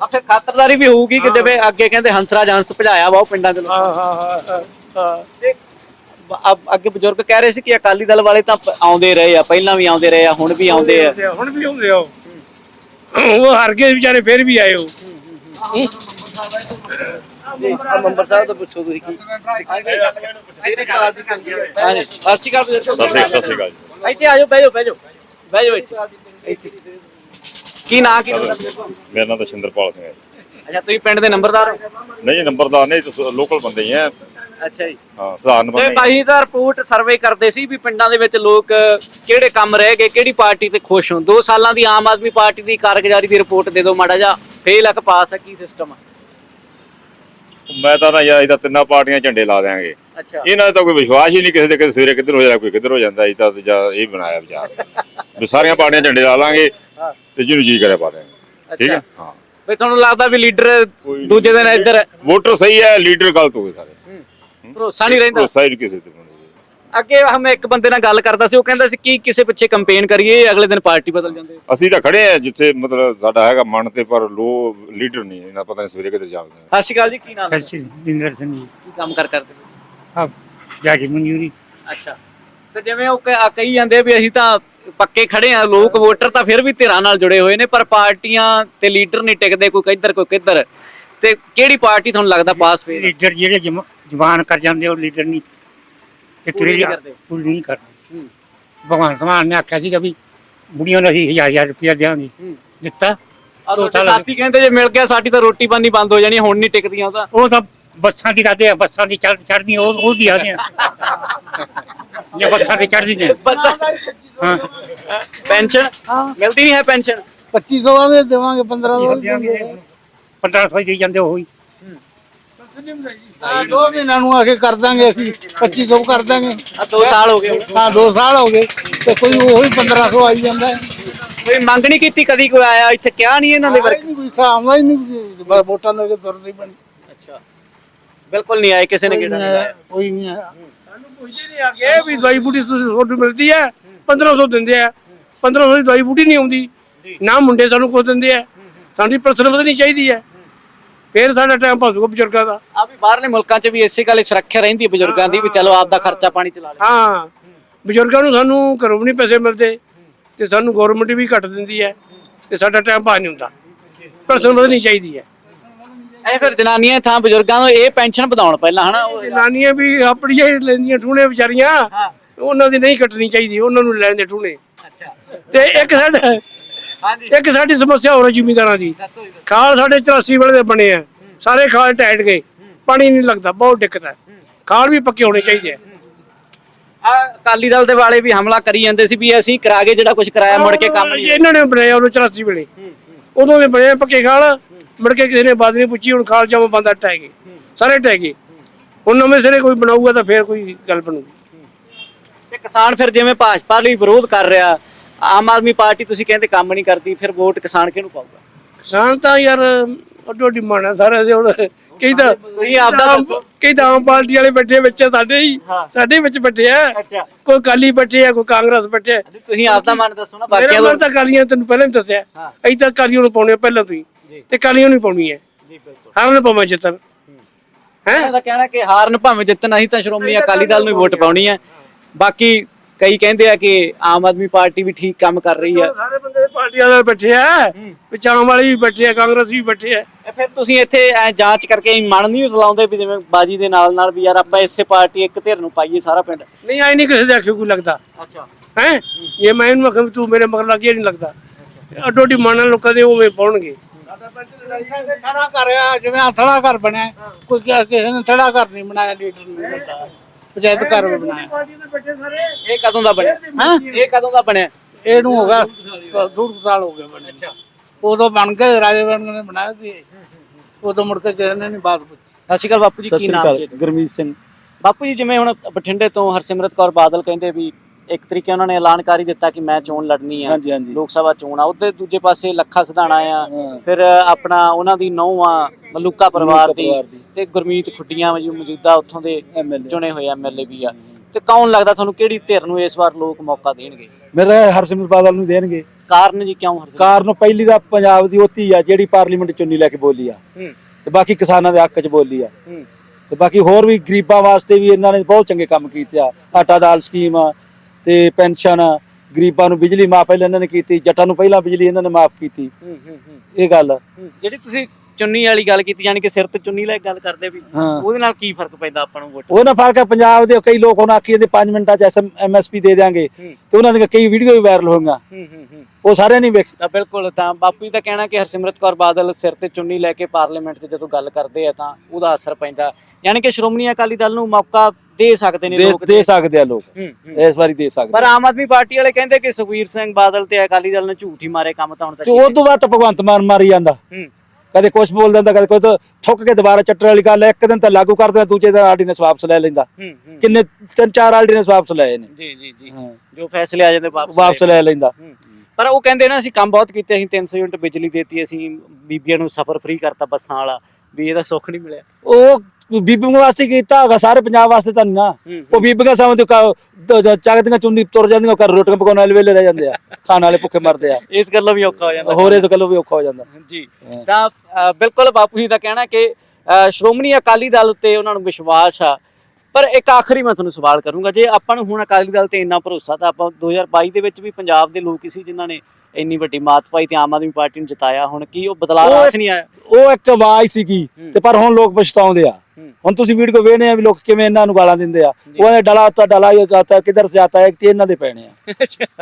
ਆ ਫਿਰ ਖਾਤਰਦਾਰੀ ਵੀ ਹੋਊਗੀ ਕਿ ਜਿਵੇਂ ਅੱਗੇ ਕਹਿੰਦੇ ਹੰਸਰਾਜ ਹੰਸ ਭਜਾਇਆ ਵਾ ਉਹ ਪਿੰਡਾਂ ਦੇ ਲੋਕ ਹਾਂ ਹਾਂ ਹਾਂ, ਹਾਂ ਹਾਂ। ਅੱਗੇ ਬਜ਼ੁਰਗ ਕਹਿ ਰਹੇ ਸੀ ਕਿ ਅਕਾਲੀ ਦਲ ਵਾਲੇ ਤਾਂ ਆਉਂਦੇ ਰਹੇ ਆ ਪਹਿਲਾਂ ਵੀ ਆਉਂਦੇ ਰਹੇ ਆ ਹੁਣ ਵੀ ਆਉਂਦੇ ਆ। ਹੁਣ ਵੀ ਆਉਂਦੇ ਆ ਉਹ। ਹਾਰ ਕੇ ਵਿਚਾਰੇ ਫਿਰ ਵੀ ਆਏ ਉਹ। ਆ ਮੰਬਰ ਸਾਹਿਬ ਤੋਂ ਪੁੱਛੋ ਤੁਸੀਂ ਕੀ। ਹਾਂਜੀ ਸਤਿ ਸ਼੍ਰੀ ਅਕਾਲ ਬਜ਼ੁਰਗ। ਸਤਿ ਸ੍ਰੀ ਸਤਿ ਸ੍ਰੀ ਅਕਾਲ ਜੀ। ਇੱਥੇ ਆਜੋ ਬਹਿ ਜਾਓ ਬਹਿ ਜਾਓ। ਬਹਿ ਜਾਓ ਇੱਥੇ ਇੱਥੇ। ਕੀ ਨਾਂ ਕੀ ਤੁਹਾਡਾ? ਮੇਰਾ ਨਾਮ ਤਾਂ ਸ਼ਿੰਦਰਪਾਲ ਸਿੰਘ ਹੈ ਅੱਛਾ ਤੁਸੀਂ ਪਿੰਡ ਦੇ ਨੰਬਰਦਾਰ ਹੋ? ਨਹੀਂ ਨੰਬਰਦਾਰ ਨਹੀਂ ਤੁਸੀਂ ਲੋਕਲ ਬੰਦੇ ਹੀ ਹੈ ਅੱਛਾ ਜੀ। ਹਾਂ ਸਧਾਰਨ ਤੇ ਬੰਦੇ ਹੀ ਭਾਈ ਦਾ ਰਿਪੋਰਟ ਸਰਵੇ ਕਰਦੇ ਸੀ ਵੀ ਪਿੰਡਾਂ ਦੇ ਵਿੱਚ ਲੋਕ ਕਿਹੜੇ ਕੰਮ ਰਹਿ ਗਏ ਕਿਹੜੀ ਪਾਰਟੀ ਤੇ ਖੁਸ਼ ਹੋ 2 ਸਾਲਾਂ ਦੀ ਆਮ ਆਦਮੀ ਪਾਰਟੀ ਦੀ ਕਾਰਗੁਜ਼ਾਰੀ ਦੀ ਰਿਪੋਰਟ ਦੇ ਦਿਓ ਮਾੜਾ ਜਿਹਾ। ਫੇਲ ਆ ਕਿ ਪਾਸ ਆ ਕੀ ਸਿਸਟਮ ਆ? ਮੈਂ ਤਾਂ ਨਾ ਯਾਰ ਇਹਦਾ ਤਿੰਨਾਂ ਪਾਰਟੀਆਂ ਝੰਡੇ ਲਾ ਦਿਆਂਗੇ। ਅੱਛਾ। ਇਹਨਾਂ ਦਾ ਤਾਂ ਕੋਈ ਵਿਸ਼ਵਾਸ ਹੀ ਨਹੀਂ ਕਿਸੇ ਦੇ ਕਿ ਸਵੇਰੇ ਕਿੱਧਰ ਹੋ ਜਾਣਾ ਕੋਈ ਕਿੱਧਰ ਹੋ ਜਾਂਦਾ ਇਹ ਤਾਂ ਜਾਂ ਇਹ ਬਣਾਇਆ ਵਿਚਾਰ। ਵੀ ਸਾਰੀਆਂ ਪਾਰਟੀਆਂ ਝੰਡੇ ਲਾ ਲਾਂਗੇ ਤੇ ਜਿਹਨੂੰ ਜੀ ਕਰੇ ਪਾ ਦਿਆਂਗੇ ਠੀਕ ਹੈ? ਹਾਂ। ਵੀ ਤੁਹਾਨੂੰ ਲੱਗਦਾ ਵੀ ਲੀਡਰ ਦੂਜੇ ਦਿਨ ਇੱਧਰ ਵੋਟਰ ਸਹੀ ਹੈ ਲੀਡਰ ਗਲਤ ਹੋ ਗਏ ਸਾਰੇ। ਭਰੋਸਾ ਨਹੀਂ ਰਹਿੰਦਾ? ਭਰੋਸਾ ਹੀ ਕਿਸੇ ਤੇ। ਅੱਗੇ ਹਮ ਇੱਕ ਬੰਦੇ ਨਾਲ ਗੱਲ ਕਰਦਾ ਸੀ ਉਹ ਕਹਿੰਦਾ ਸੀ ਕੀ ਕਿਸੇ ਪਿੱਛੇ ਕੰਪੇਨ ਕਰੀਏ ਅਗਲੇ ਦਿਨ ਪਾਰਟੀ ਬਦਲ ਜਾਂਦੇ ਅਸੀਂ ਤਾਂ ਖੜੇ ਆ ਜਿੱਥੇ ਮਤਲਬ ਸਾਡਾ ਹੈਗਾ ਮਨ ਤੇ ਪਰ ਲੋ ਲੀਡਰ ਨਹੀਂ ਇਹਨਾਂ ਪਤਾ ਨਹੀਂ ਸਵੇਰੇ ਕਿੱਧਰ ਜਾਵਦੇ ਸਤਿ ਸ਼੍ਰੀ ਅਕਾਲ ਜੀ ਕੀ ਨਾਮ ਹੈ? ਸੱਚੀ ਜਿੰਦਰ ਸਿੰਘ ਜੀ। ਕੀ ਕੰਮ ਕਰ ਕਰਦੇ ਹੋ? ਆ ਜਾਗੀ ਮਨਜ਼ੂਰੀ। ਅੱਛਾ। ਤੇ ਜਿਵੇਂ ਉਹ ਕ- ਕਹੀ ਜਾਂਦੇ ਵੀ ਅਸੀਂ ਤਾਂ ਪੱਕੇ ਖੜੇ ਆ ਲੋਕ ਵੋਟਰ ਤਾਂ ਫਿਰ ਵੀ ਧਿਰਾਂ ਨਾਲ ਜੁੜੇ ਹੋਏ ਨੇ ਪਰ ਪਾਰਟੀਆਂ ਤੇ ਲੀਡਰ ਨਹੀਂ ਟਿਕਦੇ ਕੋਈ ਕਿੱਧਰ ਕੋਈ ਕਿੱਧਰ। ਤੇ ਕਿਹੜੀ ਪਾਰਟੀ ਤੁਹਾਨੂੰ ਲੱਗਦਾ ਪਾਸ ਫੇਰ ਲੀਡਰ ਜਿਹੜੇ ਜਮ- ਜ਼ਬਾਨ ਕਰ ਜਾਂਦੇ ਉਹ ਲੀਡਰ ਨਹੀਂ। ਇਹ ਪੂਰੀ ਨਹੀਂ ਤੁਰੇ ਕਰਦੇ। ਪੂਰੀ ਨਹੀਂ ਕਰਦੇ। ਭਗਵਾਨ ਸਮਾਨ ਨੇ ਆਖਿਆ ਸੀਗਾ ਵੀ ਬੁੜੀਆਂ ਨੂੰ ਅਸੀਂ ਹਜ਼ਾਰ ਹਜ਼ਾਰ ਰੁਪਇਆ ਦੇਵਾਂਗੇ। ਦਿੱਤਾ। ਆ ਦੋ ਸਾਲ ਸਾਥੀ ਕਹਿੰਦੇ ਜੇ ਮਿਲ ਗਿਆ ਸਾਡੀ ਤਾਂ ਰੋਟੀ ਪਾਣੀ ਬੰਦ ਹੋ ਜਾਣੀ ਹੁਣ ਨਹੀਂ ਟਿਕਦੀਆਂ ਉਹ ਤਾਂ। ਉਹ ਤਾਂ ਬੱਸਾਂ ਦੀ ਕਰਦੇ ਆ ਬੱਸਾਂ ਦੀ ਚੜ ਚੜਦੀ ਉਹ ਉਹ ਦੀ ਆਦੇ ਆ। ਬੱਸਾਂ ਤੇ ਚੜਦੀ ਨੇ ਹਾਂ। ਪੈਨਸ਼ਨ? ਮਿਲਦੀ ਨਹੀਂ ਹੈ ਪੈਨਸ਼ਨ? 2500 ਦੇ ਦੇਵਾਂਗੇ 1500 ਦਿਆਂਗੇ 1500 ਦੇਈ ਜਾਂਦੇ ਉਹ। ਹੀ ਦੋ ਮਹੀਨਿਆਂ ਨੂੰ ਆ ਕੇ ਕਰ ਦਾਂਗੇ ਅਸੀਂ 2500 ਕਰ ਦਾਂਗੇ। ਆ 2 ਸਾਲ ਹੋ ਗਏ। ਹੁਣ। ਹਾਂ 2 ਸਾਲ ਹੋ ਗਏ ਤੇ ਕੋਈ ਉਹੀ 1500 ਆਈ ਜਾਂਦਾ ਹੈ। ਕੋਈ ਮੰਗ ਨਹੀਂ ਕੀਤੀ ਕਦੀ ਕੋਈ ਆਇਆ ਇੱਥੇ ਕਿਹਾ ਨਹੀਂ ਇਹਨਾਂ ਦੇ ਆਇਆ ਹੀ ਵਰਕ ਨਹੀਂ ਕੋਈ ਹਿਸਾਬ ਨਾਲ ਹੀ ਨਹੀਂ ਬਸ ਵੋਟਾਂ ਲੈ ਕੇ ਤੁਰਦੀ ਬਣੀ। ਅੱਛਾ। ਬਿਲਕੁਲ ਨਹੀਂ ਆਏ ਕਿਸੇ ਨੇ ਕੋਈ ਕਿਹੜਾ ਨਹੀਂ ਆਇਆ ਕੋਈ ਨਹੀਂ ਆਇਆ। ਸਾਨੂੰ ਪੁੱਛਦੇ ਨਹੀਂ ਆ ਕੇ ਵੀ ਦਵਾਈ ਬੂਟੀ ਤੁਸੀਂ ਤੁਹਾਨੂੰ ਮਿਲਦੀ ਹੈ 1500 ਦਿੰਦੇ ਆ 1500 ਦੀ ਦਵਾਈ ਬੂਟੀ ਨਹੀਂ ਆਉਂਦੀ ਨਾ ਮੁੰਡੇ ਸਾਨੂੰ ਕੁਝ ਦਿੰਦੇ ਆ ਸਾਡੀ ਪਰਸਨ ਵਧਣੀ ਚਾਹੀਦੀ ਹੈ। ਫੇਰ ਸਾਡਾ ਟਾਈਮ ਪਾਸੂਗਾ ਬਜ਼ੁਰਗਾਂ ਦਾ। ਆ ਵੀ ਬਾਹਰਲੇ ਮੁਲਕਾਂ 'ਚ ਵੀ ਇਸੇ ਗੱਲ ਸੁਰੱਖਿਆ ਰਹਿੰਦੀ ਹੈ ਬਜ਼ੁਰਗਾਂ ਦੀ ਵੀ ਚਲੋ ਆਪ ਦਾ ਖਰਚਾ ਪਾਣੀ ਚਲਾ ਲੈ ਹਾਂ ਬਜ਼ੁਰਗਾਂ ਨੂੰ ਸਾਨੂੰ ਘਰੋਂ ਵੀ ਨਹੀਂ ਪੈਸੇ ਮਿਲਦੇ ਤੇ ਸਾਨੂੰ ਗਵਰਨਮੈਂਟ ਵੀ ਘੱਟ ਦਿੰਦੀ ਹੈ ਤੇ ਸਾਡਾ ਟਾਈਮ ਪਾਸ ਨਹੀਂ ਹੁੰਦਾ। ਪੈਨਸ਼ਨ ਵਧਣੀ ਚਾਹੀਦੀ ਹੈ। ਐ ਫਿਰ ਜਨਾਨੀਆਂ ਥਾਂ ਬਜ਼ੁਰਗਾਂ ਨੂੰ ਇਹ ਪੈਨਸ਼ਨ ਵਧਾਉਣ ਪਹਿਲਾਂ ਹਨਾ? ਉਹ- ਜਨਾਨੀਆਂ ਵੀ ਆਪਣੀਆਂ ਹੀ ਲੈਂਦੀਆਂ ਠੂਣੇ ਵਿਚਾਰੀਆਂ। ਉਹਨਾਂ ਦੀ ਨਹੀਂ ਕੱਟਣੀ ਚਾਹੀਦੀ ਉਹਨਾਂ ਨੂੰ ਲੈਣ ਦੇ ਠੂਣੇ। ਤੇ ਇੱਕ ਸਾਡਾ ਇੱਕ ਸਾਡੀ ਸਮੱਸਿਆ ਹੋਰ ਹੈ ਜ਼ਿਮੀਂਦਾਰਾਂ ਦੀ। ਖਾਲ ਸਾਡੇ 84 ਵੇਲੇ ਦੇ ਬਣੇ ਆ। ਸਾਰੇ ਖਾਲ ਟੈਟ ਗਏ। ਪਾਣੀ ਨਹੀਂ ਲੱਗਦਾ ਬਹੁਤ ਦਿੱਕਤ ਹੈ। ਖਾਲ ਵੀ ਪੱਕੇ ਹੋਣੇ ਚਾਹੀਦੇ ਆ। ਅਕਾਲੀ ਦਲ ਦੇ ਵਾਲੇ ਵੀ ਹਮਲਾ ਕਰੀ ਜਾਂਦੇ ਸੀ ਵੀ ਅਸੀਂ ਕਰਾ ਕੇ ਜਿਹੜਾ ਕੁਝ ਕਰਾਇਆ ਮੁੜ ਕੇ ਕੰਮ ਨਹੀਂ ਇਹਨਾਂ ਨੇ ਬਣਾਇਆ ਉਹਨੂੰ 84 ਵੇਲੇ। ਉਦੋਂ ਦੇ ਬਣੇ ਪੱਕੇ ਖਾਲ ਮੁੜ ਕੇ ਕਿਸੇ ਨੇ ਬਾਤ ਨਹੀਂ ਪੁੱਛੀ ਹੁਣ ਖਾਲ ਜਮਾ ਬੰਦਾ ਟਹਿ ਗਏ। ਸਾਰੇ ਟਹਿ ਗਏ। ਹੁਣ ਨਵੇਂ ਸਿਰੇ ਕੋਈ ਬਣਾਊਗਾ ਤਾਂ ਫੇਰ ਕੋਈ ਗੱਲ ਬਣੂਗੀ। ਤੇ ਕਿਸਾਨ ਫਿਰ ਜਿਵੇਂ ਭਾਜਪਾ ਲਈ ਵਿਰੋਧ ਕਰ ਰਿਹਾ ਆਮ ਆਦਮੀ ਪਾਰਟੀ ਤੁਸੀਂ ਕਹਿੰਦੇ ਕੰਮ ਨਹੀਂ ਕਰਦੀ ਫਿਰ ਵੋਟ ਕਿਸਾਨ ਕਿਹਨੂੰ ਪਾਊਗਾ? ਕਿਸਾਨ ਤਾਂ ਯਾਰ ਅੱਡੋ ਅੱਡੀ ਮਾਣਾ ਸਾਰੇ ਦੇ ਹੁਣ ਕਈ ਤਾਂ ਤੁਸੀਂ ਆਪਦਾ ਦੱਸੋ। ਕਈ ਤਾਂ ਆਮ ਪਾਰਟੀ ਵਾਲੇ ਬੈਠੇ ਵਿੱਚ ਆ ਸਾਡੇ ਹੀ ਸਾਡੇ ਵਿੱਚ ਬੈਠੇ ਆ। ਅੱਛਾ। ਕੋਈ ਕਾਲੀ ਬੈਠੇ ਆ ਕੋਈ ਕਾਂਗਰਸ ਬੈਠੇ ਆ। ਤੁਸੀਂ ਆਪਦਾ ਮਨ ਦੱਸੋ ਨਾ ਮੇਰਾ ਬਾਕੀਆਂ ਨੂੰ ਤਾਂ ਕਾਲੀਆਂ ਤੈਨੂੰ ਪਹਿਲਾਂ ਹੀ ਦੱਸਿਆ। ਅਸੀਂ ਤਾਂ ਕਾਲੀਆਂ ਨੂੰ ਪਾਉਣੇ ਆ ਪਹਿਲਾਂ ਤੋਂ ਹੀ ਤੇ ਕਾਲੀਆਂ ਨੂੰ ਹੀ ਪਾਉਣੀ ਹੈ। ਜੀ ਬਿਲਕੁਲ। ਹਰਨ ਪਾਵਾਂ ਜਿੱਤਣ। ਹੈ। ਇਹਨਾਂ ਦਾ ਕਹਿਣਾ ਕਿ ਹਾਰਨ ਭਾਵੇਂ ਜਿੱਤਣ ਅਸੀਂ ਤਾਂ ਸ਼੍ਰੋਮਣੀ ਅਕਾਲੀ ਦਲ ਨੂੰ ਹੀ ਵੋਟ ਪਾਉਣੀ ਹੈ। ਬਾਕੀ ਕਈ ਕਹਿੰਦੇ ਆ ਕਿ ਆਮ ਆਦਮੀ ਪਾਰਟੀ ਵੀ ਠੀਕ ਕੰਮ ਕਰ ਰਹੀ ਹੈ ਸਾਰੇ ਬੰਦੇ ਪਾਰਟੀਆਂ ਵਾਲੇ ਬੈਠੇ ਆ। ਪਛਾਣ ਵਾਲੇ ਵੀ ਬੈਠੇ ਆ ਕਾਂਗਰਸ ਵੀ ਬੈਠੇ ਆ। ਇਹ ਫਿਰ ਤੁਸੀਂ ਇੱਥੇ ਐ ਜਾਂਚ ਕਰਕੇ ਮਨ ਨਹੀਂ ਲਾਉਂਦੇ ਵੀ ਜਿਵੇਂ ਬਾਜੀ ਦੇ ਨਾਲ ਨਾਲ ਵੀ ਯਾਰ ਆਪਾਂ ਇਸੇ ਪਾਰਟੀ ਇੱਕ ਧਿਰ ਨੂੰ ਪਾਈਏ ਸਾਰਾ ਪਿੰਡ। ਨਹੀਂ ਆਈ ਨਹੀਂ ਕਿਸੇ ਦੇ ਅੱਖੇ ਕੋਈ ਲੱਗਦਾ। ਅੱਛਾ। ਹੈ? ਇਹ ਮੈਂ ਇਹਨੂੰ ਆਖਾਂ ਵੀ ਤੂੰ ਮੇਰੇ ਮਗਰ ਲੱਗੇ ਨਹੀਂ ਲੱਗਦਾ। ਅੱਡੋ ਅੱਡੀ ਮਾਨਾਂ ਲੋਕਾਂ ਦੇ ਉਵੇਂ ਪਾਉਣਗੇ। ਥੜਾ ਕਰਿਆ ਜਿਵੇਂ ਆ ਥੜਾ ਘਰ ਬਣਿਆ। ਕੋਈ ਕਿਸੇ ਨੇ ਥੜਾ ਘਰ ਨਹੀਂ ਬਣਾਇਆ ਲੀਡਰ ਨੇ ਬਣਾਇਆ ਪੰਚਾਇਤ ਘਰ ਬਣਾਇਆ। ਇਹ ਕਦੋਂ ਦਾ ਬਣਿਆ? ਹਾਂ? ਇਹ ਕਦੋਂ ਦਾ ਬਣਿਆ? ਇਹਨੂੰ ਹੋ ਗਿਆ ਸ- ਡੂਢ ਕੁ ਸਾਲ ਹੋ ਗਏ ਬਣੇ ਅੱਛਾ। ਉਦੋਂ ਬਣ ਕੇ ਰਾਜੇ ਵੜਨ ਨੇ ਬਣਾਇਆ ਸੀ। ਉਦੋਂ ਮੁੜ ਕੇ ਕਿਸੇ ਨੇ ਨਹੀਂ ਬਾਤ ਪੁੱਛੀ। ਸਤਿ ਸ਼੍ਰੀ ਅਕਾਲ ਬਾਪੂ ਜੀ ਸਤਿ ਕੀ ਸ੍ਰੀ ਨਾਮ ਅਕਾਲ ਜੀ? ਗੁਰਮੀਤ ਸਿੰਘ। ਬਾਪੂ ਜੀ ਜਿਵੇਂ ਹੁਣ ਬਠਿੰਡੇ ਤੋਂ ਹਰਸਿਮਰਤ ਕੌਰ ਬਾਦਲ ਕਹਿੰਦੇ ਵੀ ਇੱਕ ਤਰੀਕੇ ਉਹਨਾਂ ਨੇ ਐਲਾਨ ਕਰ ਹੀ ਦਿੱਤਾ ਕਿ ਮੈਂ ਚੋਣ ਲੜਨੀ ਆ। ਹਾਂਜੀ ਹਾਂਜੀ। ਲੋਕ ਸਭਾ ਚੋਣ ਆ। ਉਹਦੇ ਦੂਜੇ ਪਾਸੇ ਲੱਖਾ ਸਿਧਾਣਾ ਆ। ਹਾਂ। ਫਿਰ ਆਪਣਾ ਉਹਨਾਂ ਦੀ ਨੌਂ ਆ ਮਲੂਕਾ ਪਰਿਵਾਰ ਦੀ ਪਰਿਵਾਰ ਦੀ। ਤੇ ਗੁਰਮੀਤ ਖੁੱਡੀਆਂ ਜੋ ਮੌਜੂਦਾ ਉੱਥੋਂ ਦੇ ਐਮਐਲਏ ਚੁਣੇ ਹੋਏ ਐਮਐਲਏ ਵੀ ਆ। ਤੇ ਕੌਣ ਲੱਗਦਾ ਤੁਹਾਨੂੰ ਕਿਹੜੀ ਧਿਰ ਨੂੰ ਇਸ ਵਾਰ ਲੋਕ ਮੌਕਾ ਦੇਣਗੇ? ਮੇਰਾ ਹਰਸਿਮਰਤ ਬਾਦਲ ਨੂੰ ਦੇਣਗੇ। ਕਾਰਨ ਜੀ ਕਿਉਂ ਹਰਸਿਮਰਤ? ਕਾਰਨ ਪਹਿਲੀ ਦਾ ਪੰਜਾਬ ਦੀ ਉਹਤੀ ਆ ਜਿਹੜੀ ਪਾਰਲੀਮੈਂਟ ਚੁੰਨੀ ਲੈ ਕੇ ਬੋਲੀ ਆ। ਹੂੰ। ਤੇ ਬਾਕੀ ਕਿਸਾਨਾਂ ਦੇ ਹੱਕ 'ਚ ਬੋਲੀ ਆ। ਹੂੰ। ਤੇ ਬਾਕੀ ਹੋਰ ਵੀ ਗਰੀਬਾਂ ਵਾਸਤੇ ਵੀ ਇਹਨਾਂ ਨੇ ਬਹੁਤ ਚੰਗੇ ਕੰਮ ਕੀਤੇ ਆ। ਆਟਾ ਦਾਲ ਸਕੀਮ ਆ ਤੇ ਪੈਨਸ਼ਨ ਗਰੀਬਾਂ ਨੂੰ ਬਿਜਲੀ ਮਾਫ ਪਹਿਲਾਂ ਇਹਨਾਂ ਨੇ ਕੀਤੀ ਜੱਟਾਂ ਨੂੰ ਪਹਿਲਾਂ ਬਿਜਲੀ ਇਹਨਾਂ ਨੇ ਮਾਫ ਕੀਤੀ। ਹੂੰ ਹੂੰ ਹੂੰ। ਇਹ ਗੱਲ। ਜਿਹੜੀ ਤੁਸੀਂ ਚੁੰਨੀ ਵਾਲੀ ਗੱਲ ਕੀਤੀ ਯਾਨੀ ਕਿ ਸਿਰ ਤੇ ਚੁੰਨੀ ਲੈ ਕੇ ਗੱਲ ਕਰਦੇ ਵੀ ਹਾਂ। ਉਹਦੇ ਨਾਲ ਕੀ ਫ਼ਰਕ ਪੈਂਦਾ ਆਪਾਂ ਨੂੰ ਵੋਟ? ਉਹ ਨਾ ਫ਼ਰਕ ਹੈ ਪੰਜਾਬ ਦੇ ਕਈ ਲੋਕ ਹੁਣ ਆਖੀ ਜਾਂਦੇ 5 ਮਿੰਟਾਂ 'ਚ ਐਮਐਸਪੀ ਦੇ ਦਿਆਂਗੇ। ਹੂੰ। ਤੇ ਉਹਨਾਂ ਦੀਆਂ ਕਈ ਵੀਡੀਓ ਵੀ ਵਾਇਰਲ ਹੋਈਆਂ। ਹੂੰ ਹੂੰ ਹੂੰ। ਉਹ ਸਾਰਿਆਂ ਨੇ ਵੇਖ ਤਾਂ ਬਿਲਕੁਲ ਤਾਂ ਬਾਪੂ ਜੀ ਦਾ ਕਹਿਣਾ ਕਿ ਹਰਸਿਮਰਤ ਕੌਰ ਬਾਦਲ ਸਿਰ ਤੇ ਚੁੰਨੀ ਲੈ ਕੇ ਪਾਰਲੀਮੈਂਟ 'ਚ ਜਦੋਂ ਗੱਲ ਕਰਦੇ ਆ ਤਾਂ ਉਹਦਾ ਅਸਰ ਪੈਂਦਾ। ਯਾਨੀ ਕਿ ਸ਼੍ਰੋਮਣੀ ਅਕਾਲੀ ਦਲ ਨੂੰ ਮੌਕਾ ਦੇ ਸਕਦੇ ਨੇ ਦੇ ਲੋਕ ਦੇ ਸਕਦੇ ਆ ਲੋਕ। ਹੂੰ, ਹੂੰ। ਇਸ ਵਾਰੀ ਦੇ ਸਕਦੇ ਪਰ ਆ। ਆਮ ਆਦਮੀ ਪਾਰਟੀ ਵਾਲੇ ਕਹਿੰਦੇ ਕਿ ਸੁਖਵੀਰ ਸਿੰਘ ਬਾਦਲ ਤੇ ਅਕਾਲੀ ਦਲ ਨੇ ਝੂਠ ਹੀ ਮਾਰੇ ਕੰਮ ਤਾਂ ਹੁਣ ਤੱਕ ਤੇ ਉਸ ਤੋਂ ਬਾਅਦ ਤਾਂ ਭਗਵੰਤ ਮਾਨ ਮਾਰੀ ਜਾਂਦਾ। ਹੂੰ। ਕਦੇ ਕੁਝ ਬੋਲ ਦਿੰਦਾ ਕਦੇ ਕੋਈ ਤਾਂ ਥੁੱਕ ਕੇ ਦੁਬਾਰਾ ਚੱਟਣ ਵਾਲੀ ਗੱਲ ਹੈ ਇੱਕ ਦਿਨ ਤਾਂ ਲਾਗੂ ਕਰ ਦਿੰਦਾ ਦੂਜੇ ਦਿਨ ਆਰਡੀਨੈਂਸ ਵਾਪਸ ਲੈ ਲੈਂਦਾ। ਹੂੰ ਹੂੰ। ਕਿੰਨੇ ਤਿੰਨ ਚਾਰ ਆਰਡੀਨੈਂਸ ਵਾਪਸ ਲਏ ਨੇ। ਜੀ ਜੀ ਜੀ। ਹਾਂ। ਜੋ ਫੈਸਲੇ ਆ ਜਾਂਦੇ ਵਾਪਸ ਵਾਪਸ ਲੈ ਲੈਂਦਾ। ਹੂੰ। ਪਰ ਉਹ ਕਹਿੰਦੇ ਨਾ ਅਸੀਂ ਕੰਮ ਬਹੁਤ ਕੀਤੇ ਅਸੀਂ 300 ਯੂਨਿਟ ਬਿਜਲੀ ਦੇਤੀ ਅਸੀਂ ਬੀਬੀਆਂ ਨੂੰ ਸਫ਼ਰ ਫ੍ਰੀ ਕਰਤਾ ਬੱਸਾਂ ਵਾਲਾ ਵੀ ਇਹਦਾ ਸੁੱਖ ਨਹੀਂ ਮਿਲਿਆ। ਉਹ ਬੀਬੀਆਂ ਵਾਸਤੇ ਕੀਤਾ ਹੋਗਾ ਸਾਰੇ ਪੰਜਾਬ ਵਾਸਤੇ ਤਾਂ ਨਾ। ਉਹ ਬੀਬੀਆਂ ਸਾਵੇਂ ਤੇ ਚੱਕਦੀਆਂ ਚੁੰਨੀ ਤੁਰ ਜਾਂਦੀਆਂ ਘਰ ਰੋਟੀਆਂ ਪਕਾਉਣ ਵਾਲੇ ਵੇਲੇ ਰਹਿ ਜਾਂਦੇ ਆ ਖਾਣ ਵਾਲੇ ਭੁੱਖੇ ਮਰਦੇ ਆ। ਇਸ ਗੱਲੋਂ ਵੀ ਔਖਾ ਹੋ ਜਾਂਦਾ। ਹੋਰ ਇਸ ਗੱਲੋਂ ਵੀ ਔਖਾ ਹੋ ਜਾਂਦਾ। ਜੀ। ਤਾਂ ਬਿਲਕੁਲ ਬਾਪੂ ਜੀ ਦਾ ਕਹਿਣਾ ਕਿ ਸ਼੍ਰੋਮਣੀ ਅਕਾਲੀ ਦਲ ਉੱਤੇ ਉਹਨਾਂ ਨੂੰ ਵਿਸ਼ਵਾਸ ਆ। ਪਰ ਇੱਕ ਆਖਰੀ ਮੈਂ ਤੁਹਾਨੂੰ ਸਵਾਲ ਕਰੂੰਗਾ ਜੇ ਆਪਾਂ ਨੂੰ ਹੁਣ ਅਕਾਲੀ ਦਲ ਤੇ ਇੰਨਾ ਭਰੋਸਾ ਤਾਂ ਆਪਾਂ 2022 ਦੇ ਵਿੱਚ ਵੀ ਪੰਜਾਬ ਦੇ ਲੋਕ ਸੀ ਜਿਨ੍ਹਾਂ ਨੇ ਇੰਨੀ ਵੱਡੀ ਮਾਤ ਪਾਈ ਤੇ ਆਮ ਆਦਮੀ ਪਾਰਟੀ ਨੂੰ ਜਿਤਾਇਆ ਹੁਣ ਕੀ ਉਹ ਬਦਲਾਅ ਆਸ ਨਹੀਂ ਆਇਆ? ਉਹ ਇੱਕ ਆਵਾਜ਼ ਸੀਗੀ। ਤੇ ਪਰ ਹੁਣ ਲੋਕ ਪਛਤਾਉਂਦੇ ਆ। ਹੁਣ ਤੁਸੀਂ ਵੀਡੀਓ ਵੇਖਦੇ ਆ ਵੀ ਲੋਕ ਕਿਵੇਂ ਇਹਨਾਂ ਨੂੰ ਗਾਲਾਂ ਦਿੰਦੇ ਆ। ਉਹਨੇ ਡਲਾ ਤਾਂ ਡਲਾ ਹੀ ਕਹਤਾ ਕਿਧਰ ਸੇ ਆਤਾ ਹੈ ਕਿ ਇਹਨਾਂ ਦੇ ਪੈਣੇ ਆ।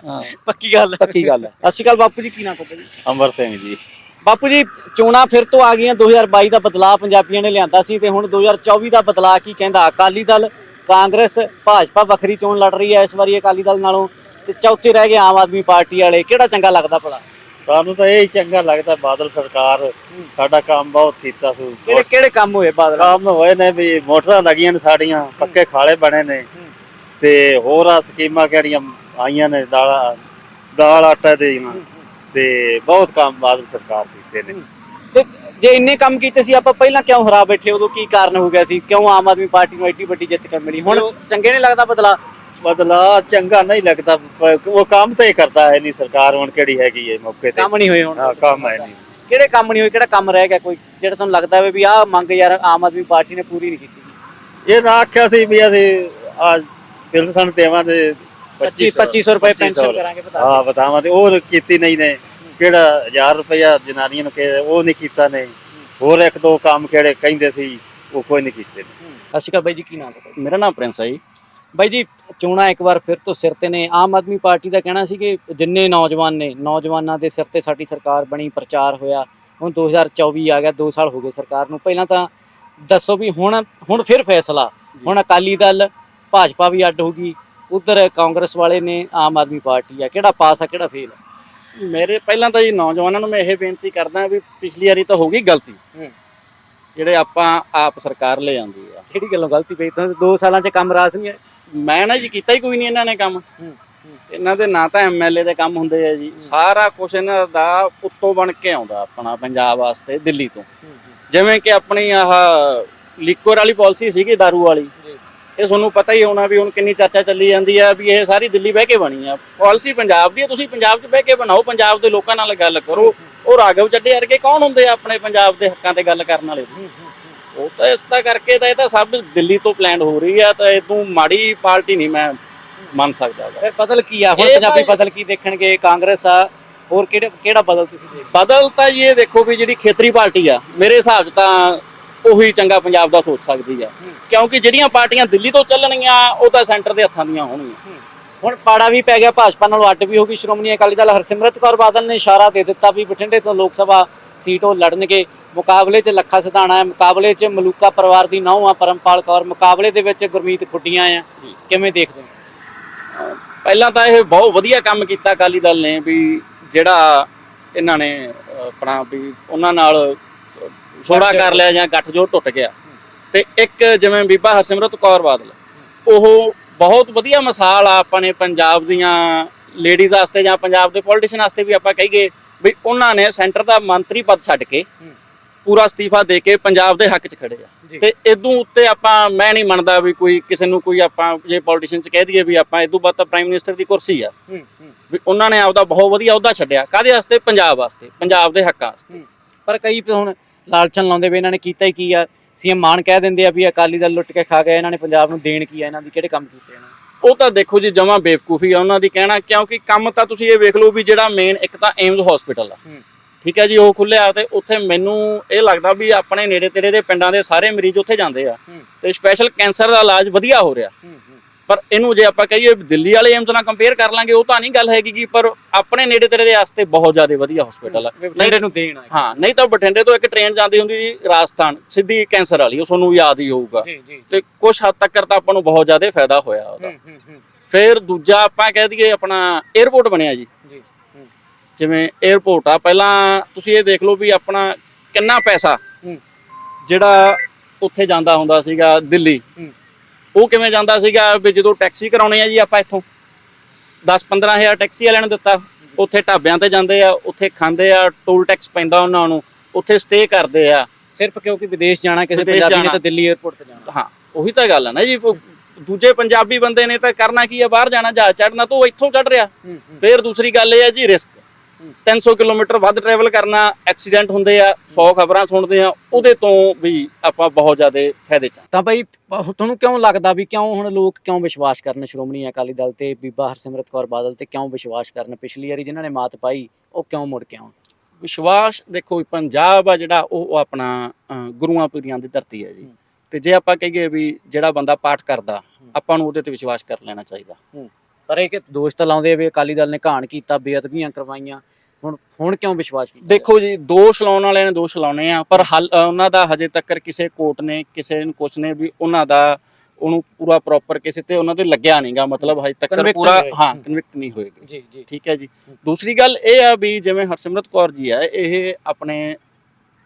ਹਾਂ। ਪੱਕੀ ਗੱਲ ਪੱਕੀ ਗੱਲ ਹੈ। ਸ਼੍ਰੀ ਅਕਾਲ ਬਾਪੂ ਜੀ ਕੀ ਨਾਮ ਤੁਹਾਡਾ ਜੀ? ਅੰਮ੍ਰਿਤ ਸਿੰਘ ਜੀ। ਬਾਪੂ ਜੀ ਚੋਣਾਂ ਫਿਰ ਤੋਂ ਆ ਗਈਆਂ 2022 ਦਾ ਬਦਲਾਅ ਪੰਜਾਬੀਆਂ ਨੇ ਲਿਆਂਦਾ ਸੀ ਤੇ ਹੁਣ 2024 ਦਾ ਬਦਲਾਅ ਕੀ ਕਹਿੰਦਾ? ਅਕਾਲੀ ਦਲ ਕਾਂਗਰਸ ਭਾਜਪਾ ਵੱਖਰੀ ਚੋਣ ਲੜ ਰਹੀ ਹੈ ਇਸ ਵਾਰੀ ਅਕਾਲੀ ਦਲ ਨਾਲੋਂ ਤੇ ਚੌਥੇ ਰਹਿ ਗਏ ਆਮ ਆਦਮੀ ਪਾਰਟੀ ਵਾਲੇ। ਕਿਹੜਾ ਚੰਗਾ ਲੱਗਦਾ ਭਲਾ? ਸਾਨੂੰ ਤਾਂ ਇਹ ਚੰਗਾ ਲੱਗਦਾ ਬਾਦਲ ਸਰਕਾਰ ਸਾਡਾ ਕੰਮ ਬਹੁਤ ਕੀਤਾ ਸੀ। ਕਿਹੜੇ ਕਿਹੜੇ ਕੰਮ ਹੋਏ ਬਾਦਲ? ਕੰਮ ਹੋਏ ਨੇ ਵੀ ਮੋਟਰਾਂ ਲੱਗੀਆਂ ਨੇ ਸਾਡੀਆਂ ਪੱਕੇ ਖਾਲੇ ਬਣੇ ਨੇ। ਤੇ ਹੋਰ ਆ ਸਕੀਮਾਂ ਕਿਹੜੀਆਂ ਆਈਆਂ ਨੇ ਦਾਲ ਦਾਲ ਆਟਾ ਦੀਆਂ। ਤੇ ਬਹੁਤ ਕੰਮ ਬਾਦਲ ਸਰਕਾਰ ਕੀਤੇ ਨੇ। ਤੇ ਜੇ ਇੰਨੇ ਕੰਮ ਕੀਤੇ ਸੀ ਆਪਾਂ ਪਹਿਲਾਂ ਕਿਉਂ ਹਰਾ ਬੈਠੇ? ਉਦੋਂ ਕੀ ਕਾਰਨ ਹੋ ਗਿਆ ਸੀ? ਕਿਉਂ ਆਮ ਆਦਮੀ ਪਾਰਟੀ ਨੂੰ ਐਡੀ ਵੱਡੀ ਜਿੱਤ ਕਰ ਮਿਲੀ? ਹੁਣ ਚੰਗੇ ਨਹੀਂ ਲੱਗਦਾ ਬਦਲਾ ਬਦਲਾ ਚੰਗਾ ਨਹੀਂ ਲੱਗਦਾ। ਪ- ਉਹ ਕੰਮ ਤਾਂ ਹੀ ਕਰਦਾ ਹੈ ਨਹੀਂ ਸਰਕਾਰ ਹੁਣ ਕਿਹੜੀ ਹੈਗੀ ਹੈ ਮੌਕੇ ਤੇ। ਕੰਮ ਨਹੀਂ ਹੋਏ ਹੁਣ। ਹਾਂ ਕੰਮ ਹੈ ਨਹੀਂ। ਕਿਹੜੇ ਕੰਮ ਨਹੀਂ ਹੋਏ ਕਿਹੜਾ ਕੰਮ ਰਹਿ ਗਿਆ ਕੋਈ? ਜਿਹੜਾ ਤੁਹਾਨੂੰ ਲੱਗਦਾ ਹੋਵੇ ਵੀ ਆਹ ਮੰਗ ਯਾਰ ਆਮ ਆਦਮੀ ਪਾਰਟੀ ਨੇ ਪੂਰੀ ਨਹੀਂ ਕੀਤੀ। ਇਹ ਤਾਂ ਆਖਿਆ ਸੀ ਵੀ ਅਸੀਂ ਆ ਪੈਨਸ਼ਨ ਦੇਵਾਂਗੇ 25 2500 ਰੁਪਏ ਪੈਨਸ਼ਨ ਕਰਾਂਗੇ ਬਤਾ ਹਾਂ ਬਤਾਵਾਂ ਤੇ ਉਹ ਕੀਤੀ ਨਹੀਂ ਨੇ। ਕਿਹੜਾ 1000 ਰੁਪਇਆ ਜਨਾਨੀਆਂ ਨੂੰ ਕਿ ਉਹ ਨਹੀਂ ਕੀਤਾ ਨੇ। ਹੋਰ ਇੱਕ ਦੋ ਕੰਮ ਕਿਹੜੇ ਕਹਿੰਦੇ ਸੀ ਉਹ ਕੋਈ ਨਹੀਂ ਕੀਤੇ ਨੇ। ਸਤਿ ਸ਼੍ਰੀ ਅਕਾਲ ਬਾਈ ਜੀ ਕੀ ਨਾਮ ਹੈ ਮੇਰਾ ਨਾਮ ਪ੍ਰਿੰਸ ਹੈ ਜੀ। ਬਾਈ ਜੀ ਚੋਣਾਂ ਇੱਕ ਵਾਰ ਫਿਰ ਤੋਂ ਸਿਰ ਤੇ ਨੇ। ਆਮ ਆਦਮੀ ਪਾਰਟੀ ਦਾ ਕਹਿਣਾ ਸੀ ਕਿ ਜਿੰਨੇ ਨੌਜਵਾਨ ਨੇ ਨੌਜਵਾਨਾਂ ਦੇ ਸਿਰ ਤੇ ਸਾਡੀ ਸਰਕਾਰ ਬਣੀ ਪ੍ਰਚਾਰ ਹੋਇਆ। ਹੁਣ 2024 ਆ ਗਿਆ 2 ਸਾਲ ਹੋ ਗਏ ਸਰਕਾਰ ਨੂੰ। ਪਹਿਲਾਂ ਤਾਂ ਦੱਸੋ ਵੀ ਹੁਣ ਹੁਣ ਫਿਰ ਫੈਸਲਾ। ਹੁਣ ਅਕਾਲੀ ਦਲ ਭਾਜਪਾ ਵੀ ਅੱਡ ਹੋਗੀ ਉਧਰ ਕਾਂਗਰਸ ਵਾਲੇ ਨੇ ਆਮ ਆਦਮੀ ਪਾਰਟੀ ਆ। ਕਿਹੜਾ ਪਾਸ ਆ ਕਿਹੜਾ ਫੇਲ ਮੇਰੇ ਪਹਿਲਾਂ ਤਾਂ ਜੀ ਨੌਜਵਾਨਾਂ ਨੂੰ ਮੈਂ ਇਹ ਬੇਨਤੀ ਕਰਦਾ ਵੀ ਪਿਛਲੀ ਵਾਰੀ ਤਾਂ ਹੋ ਗਈ ਗਲਤੀ। ਹੂੰ। ਜਿਹੜੇ ਆਪਾਂ ਆਪ ਸਰਕਾਰ ਲੈ ਜਾਂਦੀ ਆ। ਕਿਹੜੀ ਗੱਲੋਂ ਗਲਤੀ ਪਈ? ਤਾਂ 2 ਸਾਲਾਂ 'ਚ ਕੰਮ ਰਾਸ ਨਹੀਂ ਹੈ ਮੈਂ ਨਾ ਜੀ ਕੀਤਾ ਹੀ ਕੋਈ ਨਹੀਂ ਇਹਨਾਂ ਨੇ ਕੰਮ। ਇਹਨਾਂ ਦੇ ਨਾ ਤਾਂ ਐਮਐਲਏ ਦੇ ਕੰਮ ਹੁੰਦੇ ਆ ਜੀ। ਸਾਰਾ ਕੁਝ ਇਹਨਾਂ ਦਾ ਉੱਤੋਂ ਬਣ ਕੇ ਆਉਂਦਾ ਆਪਣਾ ਪੰਜਾਬ ਵਾਸਤੇ ਦਿੱਲੀ ਤੋਂ। ਜਿਵੇਂ ਕਿ ਆਪਣੀ ਆਹ ਲਿਕਵਰ ਵਾਲੀ ਪਾਲਿਸੀ ਸੀਗੀ दारू ਵਾਲੀ। ਇਹ ਤੁਹਾਨੂੰ ਪਤਾ ਹੀ ਹੋਣਾ ਵੀ ਹੁਣ ਕਿੰਨੀ ਚਰਚਾ ਚੱਲੀ ਜਾਂਦੀ ਆ ਵੀ ਇਹ ਸਾਰੀ ਦਿੱਲੀ ਬਹਿ ਕੇ ਬਣੀ ਆ। ਪਾਲਿਸੀ ਪੰਜਾਬ ਦੀ ਆ, ਤੁਸੀਂ ਪੰਜਾਬ 'ਚ ਬਹਿ ਕੇ ਬਣਾਓ ਪੰਜਾਬ ਦੇ ਲੋਕਾਂ ਨਾਲ ਗੱਲ ਕਰੋ। ਉਹ ਰਾਘਵ ਚੱਡੇ ਵਰਗੇ ਕੌਣ ਹੁੰਦੇ ਆ ਆਪਣੇ ਪੰਜਾਬ ਦੇ ਹੱਕਾਂ ਤੇ ਗੱਲ ਕਰਨ ਵਾਲੇ? ਉਹ ਤਾਂ ਇਸ ਦਾ ਕਰਕੇ ਤਾਂ ਇਹ ਤਾਂ ਸਭ ਦਿੱਲੀ ਤੋਂ ਪਲਾਨ ਹੋ ਰਹੀ ਆ ਤਾਂ ਇਹ ਤੋਂ ਮਾੜੀ ਪਾਰਟੀ ਨਹੀਂ ਮੈਂ ਮੰਨ ਸਕਦਾ ਗਾ। ਫਿਰ ਬਦਲ ਕੀ ਆ? ਹੁਣ ਇਹ ਪੰਜਾਬੀ ਤਾਂ- ਬਦਲ ਕੀ ਦੇਖਣਗੇ? ਕਾਂਗਰਸ ਆ ਹੋਰ ਕਿਹੜੇ ਕਿਹੜਾ ਬਦਲ ਤੁਸੀਂ ਦੇਖ ਬਦਲ ਤਾਂ ਜੀ ਇਹ ਦੇਖੋ ਵੀ ਜਿਹੜੀ ਖੇਤਰੀ ਪਾਰਟੀ ਆ ਮੇਰੇ ਹਿਸਾਬ 'ਚ ਤਾਂ ਉਹੀ ਚੰਗਾ ਪੰਜਾਬ ਦਾ ਸੋਚ ਸਕਦੀ ਆ। ਕਿਉਂਕਿ ਜਿਹੜੀਆਂ ਪਾਰਟੀਆਂ ਦਿੱਲੀ ਤੋਂ ਚੱਲਣਗੀਆਂ ਉਹ ਤਾਂ ਸੈਂਟਰ ਦੇ ਹੱਥਾਂ ਦੀਆਂ ਹੋਣਗੀਆਂ। ਹੁਣ ਪਾੜਾ ਵੀ ਪੈ ਗਿਆ ਭਾਜਪਾ ਨਾਲੋਂ ਅੱਡ ਵੀ ਹੋ ਗਈ। ਸ਼੍ਰੋਮਣੀ ਅਕਾਲੀ ਦਲ ਹਰਸਿਮਰਤ ਕੌਰ ਬਾਦਲ ਨੇ ਇਸ਼ਾਰਾ ਦੇ ਦਿੱਤਾ ਵੀ ਬਠਿੰਡੇ ਤੋਂ ਲੋਕ ਸਭਾ ਸੀਟ ਉਹ ਲੜਨਗੇ। ਮੁਕਾਬਲੇ 'ਚ ਲੱਖਾ ਸਿਧਾਣਾ ਹੈ ਮੁਕਾਬਲੇ 'ਚ ਮਲੂਕਾ ਪਰਿਵਾਰ ਦੀ ਨੌਂ ਆ ਪਰਮਪਾਲ ਕੌਰ ਮੁਕਾਬਲੇ ਦੇ ਵਿੱਚ ਗੁਰਮੀਤ ਖੁੱਡੀਆਂ ਆ। ਕਿਵੇਂ ਦੇਖਦੇ ਹੋ? ਪਹਿਲਾਂ ਤਾਂ ਇਹ ਬਹੁਤ ਵਧੀਆ ਕੰਮ ਕੀਤਾ ਅਕਾਲੀ ਦਲ ਨੇ ਵੀ ਜਿਹੜਾ ਇਹਨਾਂ ਨੇ ਆਪਣਾ ਵੀ ਉਹਨਾਂ ਨਾਲ ਛੋੜਾ ਕਰ ਲਿਆ ਜਾਂ ਗੱਠਜੋੜ ਟੁੱਟ ਗਿਆ। ਤੇ ਇੱਕ ਜਿਵੇਂ ਬੀਬਾ ਹਰਸਿਮਰਤ ਕੌਰ ਬਾਦਲ ਉਹ ਬਹੁਤ ਵਧੀਆ ਮਿਸਾਲ ਆ ਆਪਾਂ ਨੇ ਪੰਜਾਬ ਦੀਆਂ ਲੇਡੀਜ਼ ਵਾਸਤੇ ਜਾਂ ਪੰਜਾਬ ਦੇ ਪੋਲੀਟੀਸ਼ੀਅਨ ਵਾਸਤੇ ਵੀ ਆਪਾਂ ਕਹੀਏ ਵੀ ਉਹਨਾਂ ਨੇ ਸੈਂਟਰ ਦਾ ਮੰਤਰੀ ਪਦ ਛੱਡ ਕੇ ਪੂਰਾ ਅਸਤੀਫਾ ਦੇ ਕੇ ਪੰਜਾਬ ਦੇ ਹੱਕ 'ਚ ਖੜੇ ਆ। ਤੇ ਇਦੋਂ ਉੱਤੇ ਆਪਾਂ ਮੈਂ ਨਹੀਂ ਮੰਨਦਾ ਵੀ ਕੋਈ ਕਿਸੇ ਨੂੰ ਕੋਈ ਆਪਾਂ ਜੇ ਪੋਲੀਟੀਸ਼ੀਅਨ 'ਚ ਕਹਿ ਦਈਏ ਵੀ ਆਪਾਂ ਇਦੋਂ ਬਾਅਦ ਤਾਂ ਪ੍ਰਾਈਮ ਮਿਨਿਸਟਰ ਦੀ ਕੁਰਸੀ ਆ। ਵੀ ਉਹਨਾਂ ਨੇ ਆਪਦਾ ਬਹੁਤ ਵਧੀਆ ਅਹੁਦਾ ਛੱਡਿਆ। ਕਾਦੇ ਵਾਸਤੇ? ਪੰਜਾਬ ਵਾਸਤੇ ਪੰਜਾਬ ਦੇ ਹੱਕਾਂ ਵਾਸਤੇ। ਪਰ ਕਈ ਹੁਣ ਲਾਲਚਨ ਲਾਉਂਦੇ ਵੀ ਇਹਨਾਂ ਨੇ ਕੀਤਾ ਹੀ ਕੀ ਆ। ਸੀਐਮ ਮਾਨ ਕਹਿ ਦਿੰਦੇ ਆ ਵੀ ਅਕਾਲੀ ਦਲ ਲੁੱਟ ਕੇ ਖਾ ਗਏ ਇਹਨਾਂ ਨੇ ਪੰਜਾਬ ਨੂੰ ਦੇਣ ਕੀ ਆ? ਇਹਨਾਂ ਦੀ ਕਿਹੜੇ ਕੰਮ ਕੀਤੇ ਇਹਨਾਂ ਉਹ ਤਾਂ ਦੇਖੋ ਜੀ ਜਮਾ ਬੇਵਕੂਫੀ ਆ ਉਹਨਾਂ ਦੀ ਕਹਿਣਾ ਕਿਉਂਕਿ ਕੰਮ ਤਾਂ ਤੁਸੀਂ ਇਹ ਵੇਖ ਲਓ ਵੀ ਜਿਹੜਾ ਮੇਨ ਇੱਕ ਤਾਂ ਏਮਜ਼ ਹਸਪੀਟਲ ਆ। ਠੀਕ ਹੈ ਜੀ ਉਹ ਖੁੱਲਿਆ ਤੇ ਉੱਥੇ ਮੈਨੂੰ ਇਹ ਲੱਗਦਾ ਵੀ ਆਪਣੇ ਨੇੜੇ ਤੇੜੇ ਦੇ ਪਿੰਡਾਂ ਦੇ ਸਾਰੇ ਮਰੀਜ਼ ਉੱਥੇ ਜਾਂਦੇ ਆ। ਹੂੰ। ਤੇ ਸਪੈਸ਼ਲ ਕੈਂਸਰ ਦਾ ਇਲਾਜ ਵਧੀਆ ਹੋ ਰਿਹਾ। ਪਰ ਇਹਨੂੰ ਜੇ ਆਪਾਂ ਕਹੀਏ ਦਿੱਲੀ ਵਾਲੇ ਏਮਜ਼ ਨਾਲ ਕੰਪੇਅਰ ਕਰ ਲਾਂਗੇ ਉਹ ਤਾਂ ਨਹੀਂ ਗੱਲ ਹੈਗੀ ਕਿ ਪਰ ਆਪਣੇ ਨੇੜੇ ਤੇੜੇ ਦੇ ਵਾਸਤੇ ਬਹੁਤ ਜ਼ਿਆਦਾ ਵਧੀਆ ਹਸਪੀਟਲ ਆ। ਬਠਿੰਡੇ ਨੂੰ ਦੇਣ ਆ। ਹਾਂ ਨਹੀਂ ਤਾਂ ਬਠਿੰਡੇ ਤੋਂ ਇੱਕ ਟ੍ਰੇਨ ਜਾਂਦੀ ਹੁੰਦੀ ਜੀ ਰਾਜਸਥਾਨ ਸਿੱਧੀ ਕੈਂਸਰ ਵਾਲੀ ਉਹ ਤੁਹਾਨੂੰ ਯਾਦ ਹੀ ਹੋਊਗਾ। ਤੇ ਕੁਝ ਹੱਦ ਤੱਕ ਤਾਂ ਆਪਾਂ ਨੂੰ ਬਹੁਤ ਜ਼ਿਆਦਾ ਫਾਇਦਾ ਹੋਇਆ ਉਹਦਾ। ਫਿਰ ਦੂਜਾ ਆਪਾਂ ਕਹਿ ਦਈਏ ਆਪਣਾ 에어ਪੋਰਟ ਬਣਿਆ ਜੀ। ਜਿਵੇਂ 에어ਪੋਰਟ ਆ ਪਹਿਲਾਂ ਤੁਸੀਂ ਇਹ ਦੇਖ ਲਓ ਵੀ ਆਪਣਾ ਕਿੰਨਾ ਪੈਸਾ ਜਿਹੜਾ ਉੱਥੇ ਜਾਂਦਾ ਹੁੰਦਾ ਸੀਗਾ ਦਿੱਲੀ। ਉਹ ਕਿਵੇਂ ਜਾਂਦਾ ਸੀਗਾ ਵੀ ਜਦੋਂ ਟੈਕਸੀ ਕਰਾਉਣੇ ਆ ਜੀ ਆਪਾਂ ਇੱਥੋਂ। 10-15000 ਟੈਕਸੀ ਵਾਲਿਆਂ ਨੂੰ ਦਿੱਤਾ। ਉੱਥੇ ਢਾਬਿਆਂ ਤੇ ਜਾਂਦੇ ਆ ਉੱਥੇ ਖਾਂਦੇ ਆ ਟੋਲ ਟੈਕਸ ਪੈਂਦਾ ਉਹਨਾਂ ਨੂੰ। ਉੱਥੇ ਸਟੇ ਕਰਦੇ ਆ। ਸਿਰਫ ਕਿਉਂਕਿ ਵਿਦੇਸ਼ ਜਾਣਾ ਕਿਸੇ ਪੰਜਾਬੀ ਨੇ ਤਾਂ ਦਿੱਲੀ 에어ਪੋਰਟ ਤੇ ਜਾਣਾ। ਹਾਂ ਉਹੀ ਤਾਂ ਗੱਲ ਆ ਨਾ ਜੀ। ਦੂਜੇ ਪੰਜਾਬੀ ਬੰਦੇ ਨੇ ਤਾਂ ਕਰਨਾ ਕੀ ਆ ਬਾਹਰ ਜਾਣਾ ਜਾ ਚੜਨਾ ਤਾਂ ਇੱਥੋਂ ਚੜ ਰਿਹਾ। ਫੇਰ ਦੂਸਰੀ ਗੱਲ ਇਹ ਆ ਜੀ ਰਿਸਕ 300 ਕਿਲੋਮੀਟਰ ਵੱਧ ਟਰੈਵਲ ਕਰਨਾ ਐਕਸੀਡੈਂਟ ਹੁੰਦੇ ਆ 100 ਖਬਰਾਂ ਸੁਣਦੇ ਆ ਉਹਦੇ ਤੋਂ ਵੀ ਆਪਾਂ ਬਹੁਤ ਜ਼ਿਆਦਾ ਫਾਇਦੇ ਚ। ਤਾਂ ਭਾਈ ਤੁਹਾਨੂੰ ਕਿਉਂ ਲੱਗਦਾ ਵੀ ਕਿਉਂ ਹੁਣ ਲੋਕ ਕਿਉਂ ਵਿਸ਼ਵਾਸ ਕਰਨ ਸ਼੍ਰੋਮਣੀ ਅਕਾਲੀ ਦਲ ਤੇ ਬੀਬਾ ਹਰਸਿਮਰਤ ਕੌਰ ਬਾਦਲ ਤੇ ਕਿਉਂ ਵਿਸ਼ਵਾਸ ਕਰਨ? ਪਿਛਲੀ ਵਾਰੀ ਜਿਨ੍ਹਾਂ ਨੇ ਮਾਤ ਪਾਈ ਉਹ ਕਿਉਂ ਮੁੜ ਕੇ ਆਉਣ? ਵਿਸ਼ਵਾਸ ਦੇਖੋ ਪੰਜਾਬ ਆ ਜਿਹੜਾ ਉਹ ਆਪਣਾ ਗੁਰੂਆਂ ਪੀਰੀਆਂ ਦੀ ਧਰਤੀ ਹੈ ਜੀ। ਤੇ ਜੇ ਆਪਾਂ ਕਹੀਏ ਵੀ ਜਿਹੜਾ ਬੰਦਾ ਪਾਠ ਕਰਦਾ ਆਪਾਂ ਨੂੰ ਉਹਦੇ ਤੇ ਵਿਸ਼ਵਾਸ ਕਰ ਲੈਣਾ ਚਾਹੀਦਾ। ਪਰ ਇਹ ਕਿ ਦੋਸ਼ ਤਾਂ ਲਾਉਂਦੇ ਆ ਵੀ ਅਕਾਲੀ ਦਲ ਨੇ ਘਾਣ ਕੀਤਾ ਬੇਅਦਬੀਆਂ ਕਰਵਾਈਆਂ ਹੁਣ ਹੁਣ ਕਿਉਂ ਵਿਸ਼ਵਾਸ ਕੀਤਾ ਦੇਖੋ ਜੀ ਦੋਸ਼ ਲਾਉਣ ਵਾਲਿਆਂ ਨੇ ਦੋਸ਼ ਲਾਉਣੇ ਆ ਪਰ ਹੱਲ ਉਹਨਾਂ ਦਾ ਹਜੇ ਤੱਕ ਕਿਸੇ ਕੋਰਟ ਨੇ ਕਿਸੇ ਨੇ ਕੁਛ ਨੇ ਵੀ ਉਹਨਾਂ ਦਾ ਉਹਨੂੰ ਪੂਰਾ ਪ੍ਰੋਪਰ ਕਿਸੇ ਤੇ ਉਹਨਾਂ ਤੇ ਲੱਗਿਆ ਨਹੀਂਗਾ ਮਤਲਬ ਹਜੇ ਤੱਕ ਪੂਰਾ। ਹਾਂ। ਕਨਵਿਕਟ ਨਹੀਂ ਹੋਏਗਾ ਜੀ ਜੀ ਠੀਕ ਹੈ ਜੀ ਦੂਸਰੀ ਗੱਲ ਇਹ ਆ ਵੀ ਜਿਵੇਂ ਹਰਸਿਮਰਤ ਕੌਰ ਜੀ ਆ ਇਹ ਆਪਣੇ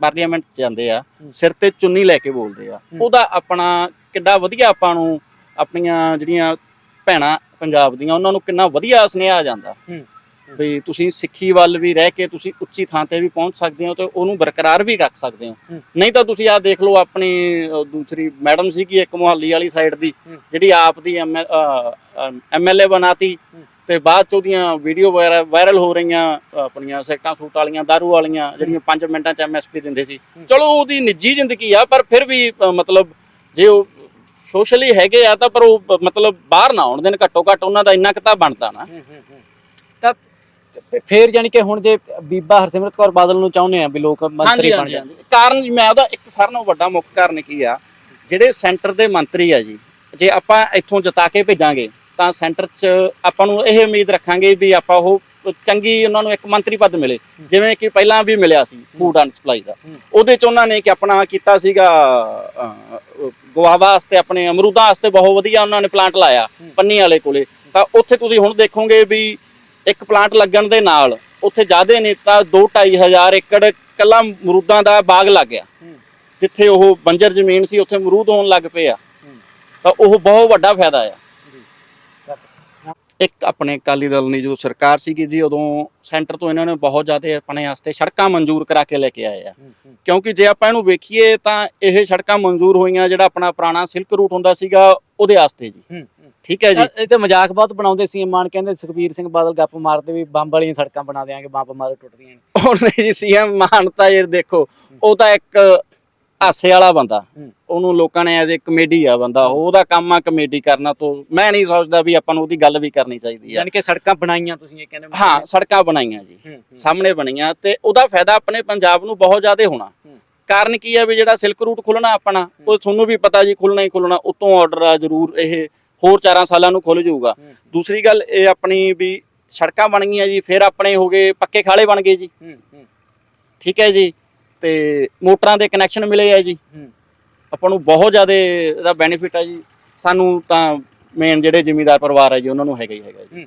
ਪਾਰਲੀਮੈਂਟ 'ਚ ਜਾਂਦੇ ਆ। ਸਿਰ ਤੇ ਚੁੰਨੀ ਲੈ ਕੇ ਬੋਲਦੇ ਆ। ਉਹਦਾ ਆਪਣਾ ਕਿੱਡਾ ਵਧੀਆ ਆਪਾਂ ਨੂੰ ਆਪਣੀਆਂ ਜਿਹੜੀਆਂ ਭੈਣਾਂ ਪੰਜਾਬ ਦੀਆਂ ਉਹਨਾਂ ਨੂੰ ਕਿੰਨਾ ਵਧੀਆ ਸੁਨੇਹਾ ਜਾਂਦਾ। ਵੀ ਤੁਸੀਂ ਸਿੱਖੀ ਵੱਲ ਵੀ ਰਹਿ ਕੇ ਤੁਸੀਂ ਉੱਚੀ ਥਾਂ ਤੇ ਵੀ ਪਹੁੰਚ ਸਕਦੇ ਹੋ ਤੇ ਉਹਨੂੰ ਬਰਕਰਾਰ ਵੀ ਰੱਖ ਸਕਦੇ ਹੋ। ਨਹੀਂ ਤਾਂ ਤੁਸੀਂ ਆਹ ਦੇਖ ਲਓ ਆਪਣੀ ਦੂਸਰੀ ਮੈਡਮ ਸੀਗੀ ਇੱਕ ਮੁਹੱਲੀ ਵਾਲੀ ਸਾਈਡ ਦੀ। ਜਿਹੜੀ ਆਪ ਦੀ ਐਮਐਲਏ ਬਣਾਤੀ ਤੇ ਬਾਅਦ ਚ ਉਹਦੀਆਂ ਵੀਡੀਓ ਵਗੈਰਾ ਵਾਇਰਲ ਹੋ ਰਹੀਆਂ ਆਪਣੀਆਂ ਸਿਗਰਟਾਂ ਸੂਟ ਵਾਲੀਆਂ ਦਾਰੂ ਵਾਲੀਆਂ ਜਿਹੜੀਆਂ 5 ਮਿੰਟਾਂ ਚ ਐਮਐਸਪੀ ਦਿੰਦੇ ਸੀ ਚਲੋ ਉਹਦੀ ਨਿੱਜੀ ਜ਼ਿੰਦਗੀ ਆ ਪਰ ਫਿਰ ਵੀ ਮਤਲਬ ਜੇ ਉਹ ਸੋਸ਼ਲੀ ਹੈਗੇ ਆ ਤਾਂ ਪਰ ਉਹ ਮਤਲਬ ਬਾਹਰ ਨਾ ਆਉਣ ਦੇਣ ਘੱਟੋ ਘੱਟ ਉਹਨਾਂ ਦਾ ਇੰਨਾ ਕੁ ਤਾਂ ਬਣਦਾ ਨਾ। ਤਾਂ ਫੇਰ ਜਾਨੀ ਕਿ ਹੁਣ ਜੇ ਬੀਬਾ ਹਰਸਿਮਰਤ ਕੌਰ ਬਾਦਲ ਨੂੰ ਚਾਹੁੰਦੇ ਆ ਵੀ ਲੋਕ ਮੰਤਰੀ ਬਣ ਜਾਣ। ਕਾਰਨ ਮੈਂ ਉਹਦਾ ਇੱਕ ਸਾਰਿਆਂ ਨਾਲੋਂ ਵੱਡਾ ਮੁੱਖ ਕਾਰਨ ਕੀ ਆ ਜਿਹੜੇ ਸੈਂਟਰ ਦੇ ਮੰਤਰੀ ਆ ਜੀ ਜੇ ਆਪਾਂ ਇੱਥੋਂ ਜਿਤਾ ਕੇ ਭੇਜਾਂਗੇ ਤਾਂ ਸੈਂਟਰ 'ਚ ਆਪਾਂ ਨੂੰ ਇਹ ਉਮੀਦ ਰੱਖਾਂਗੇ ਵੀ ਆਪਾਂ ਉਹ ਚੰਗੀ ਉਹਨਾਂ ਨੂੰ ਇੱਕ ਮੰਤਰੀ ਪਦ ਮਿਲੇ ਜਿਵੇਂ ਕਿ ਪਹਿਲਾਂ ਵੀ ਮਿਲਿਆ ਸੀ ਫੂਡ ਐਂਡ ਸਪਲਾਈ ਦਾ। ਉਹਦੇ 'ਚ ਉਹਨਾਂ ਨੇ ਕਿ ਆਪਣਾ ਕੀਤਾ ਸੀਗਾ ਗੁਆਵਾ ਵਾਸਤੇ ਆਪਣੇ ਅਮਰੂਦਾਂ ਵਾਸਤੇ ਬਹੁਤ ਵਧੀਆ ਉਹਨਾਂ ਨੇ ਪਲਾਂਟ ਲਾਇਆ ਪੰਨੀ ਵਾਲੇ ਕੋਲੇ। ਤਾਂ ਉੱਥੇ ਤੁਸੀਂ ਹੁਣ ਦੇਖੋਗੇ ਵੀ ਇੱਕ ਪਲਾਂਟ ਲੱਗਣ ਦੇ ਨਾਲ ਉੱਥੇ ਜ਼ਿਆਦੇ ਨਹੀਂ ਤਾਂ 2.5 ਹਜ਼ਾਰ ਏਕੜ ਕੱਲਾ ਅਮਰੂਦਾਂ ਦਾ ਬਾਗ ਲੱਗ ਗਿਆ। ਜਿੱਥੇ ਉਹ ਬੰਜਰ ਜ਼ਮੀਨ ਸੀ ਉੱਥੇ ਅਮਰੂਦ ਹੋਣ ਲੱਗ ਪਏ ਆ। ਤਾਂ ਉਹ ਬਹੁਤ ਵੱਡਾ ਫਾਇਦਾ ਆ। ਇੱਕ ਆਪਣੇ ਅਕਾਲੀ ਦਲ ਦੀ ਜਦੋਂ ਸਰਕਾਰ ਸੀਗੀ ਜੀ ਉਦੋਂ ਸੈਂਟਰ ਤੋਂ ਇਹਨਾਂ ਨੇ ਬਹੁਤ ਜ਼ਿਆਦਾ ਆਪਣੇ ਵਾਸਤੇ ਸੜਕਾਂ ਮਨਜ਼ੂਰ ਕਰਾ ਕੇ ਲੈ ਕੇ ਆਏ ਆ। ਕਿਉਂਕਿ ਜੇ ਆਪਾਂ ਇਹਨੂੰ ਵੇਖੀਏ ਤਾਂ ਇਹ ਸੜਕਾਂ ਮਨਜ਼ੂਰ ਹੋਈਆਂ ਜਿਹੜਾ ਆਪਣਾ ਪੁਰਾਣਾ ਸਿਲਕ ਰੂਟ ਹੁੰਦਾ ਸੀਗਾ ਉਹਦੇ ਵਾਸਤੇ ਜੀ। ਠੀਕ ਹੈ ਜੀ? ਇਹ ਤੇ ਮਜ਼ਾਕ ਬਹੁਤ ਬਣਾਉਂਦੇ ਸੀ ਮਾਨ ਕਹਿੰਦੇ ਸੁਖਬੀਰ ਸਿੰਘ ਬਾਦਲ ਗੱਪ ਮਾਰਦੇ ਵੀ ਬੰਬ ਵਾਲੀਆਂ ਸੜਕਾਂ ਬਣਾ ਦੇਾਂਗੇ ਬੰਬ ਮਾਰੇ ਟੁੱਟਦੀਆਂ ਨੇ। ਉਹਨੇ ਜੀ ਸੀਐਮ ਮਾਨਤਾ ਇਹ ਦੇਖੋ ਉਹ ਤਾਂ ਇੱਕ ਹਾਸੇ ਵਾਲਾ ਬੰਦਾ। ਉਹਨੂੰ ਲੋਕਾਂ ਨੇ ਐਜ਼ ਅ ਕਮੇਡੀ ਆ ਬੰਦਾ। ਉਹਦਾ ਕੰਮ ਆ ਕਮੇਡੀ ਕਰਨਾ ਤੋਂ ਮੈਂ ਨਹੀਂ ਸੋਚਦਾ ਵੀ ਆਪਾਂ ਨੂੰ ਉਹਦੀ ਗੱਲ ਵੀ ਕਰਨੀ ਚਾਹੀਦੀ ਆ। ਯਾਨੀ ਕਿ ਸੜਕਾਂ ਬਣਾਈਆਂ ਤੁਸੀਂ ਇਹ ਕਹਿੰਦੇ ਹਾਂ। ਸੜਕਾਂ ਬਣਾਈਆਂ ਜੀ। ਸਾਹਮਣੇ ਬਣੀਆਂ ਤੇ ਉਹਦਾ ਫਾਇਦਾ ਆਪਣੇ ਪੰਜਾਬ ਨੂੰ ਬਹੁਤ ਜ਼ਿਆਦਾ ਹੋਣਾ। ਕਾਰਨ ਕੀ ਹੈ ਵੀ ਜਿਹੜਾ ਸਿਲਕ ਰੂਟ ਖੁੱਲਣਾ ਆਪਣਾ ਉਹ ਤੁਹਾਨੂੰ ਵੀ ਪਤਾ ਜੀ ਖੁੱਲਣਾ ਹੀ ਖੁੱਲਣਾ ਉਤੋਂ ਆਰਡਰ ਆ ਜ਼ਰੂਰ ਇਹ ਹੋਰ 4 ਸਾਲਾਂ ਨੂੰ ਖੁੱਲ ਜਾਊਗਾ। ਦੂਸਰੀ ਗੱਲ ਇਹ ਆਪਣੀ ਵੀ ਸੜਕਾਂ ਬਣ ਗਈਆਂ ਜੀ ਫਿਰ ਆਪਣੇ ਹੋ ਗਏ ਪੱਕੇ ਖਾਲੇ ਬਣ ਗਏ ਜੀ। ਠੀਕ ਹੈ ਜੀ। ਤੇ ਮੋਟਰਾਂ ਦੇ ਕਨੈਕਸ਼ਨ ਮਿਲੇ ਆ ਜੀ। ਆਪਾਂ ਨੂੰ ਬਹੁਤ ਜ਼ਿਆਦਾ ਇਹਦਾ ਬੈਨੀਫਿਟ ਆ ਜੀ। ਸਾਨੂੰ ਤਾਂ ਮੇਨ ਜਿਹੜੇ ਜ਼ਿਮੀਦਾਰ ਪਰਿਵਾਰ ਹੈ ਜੀ ਉਹਨਾਂ ਨੂੰ ਹੈਗਾ ਹੀ ਹੈਗਾ ਜੀ।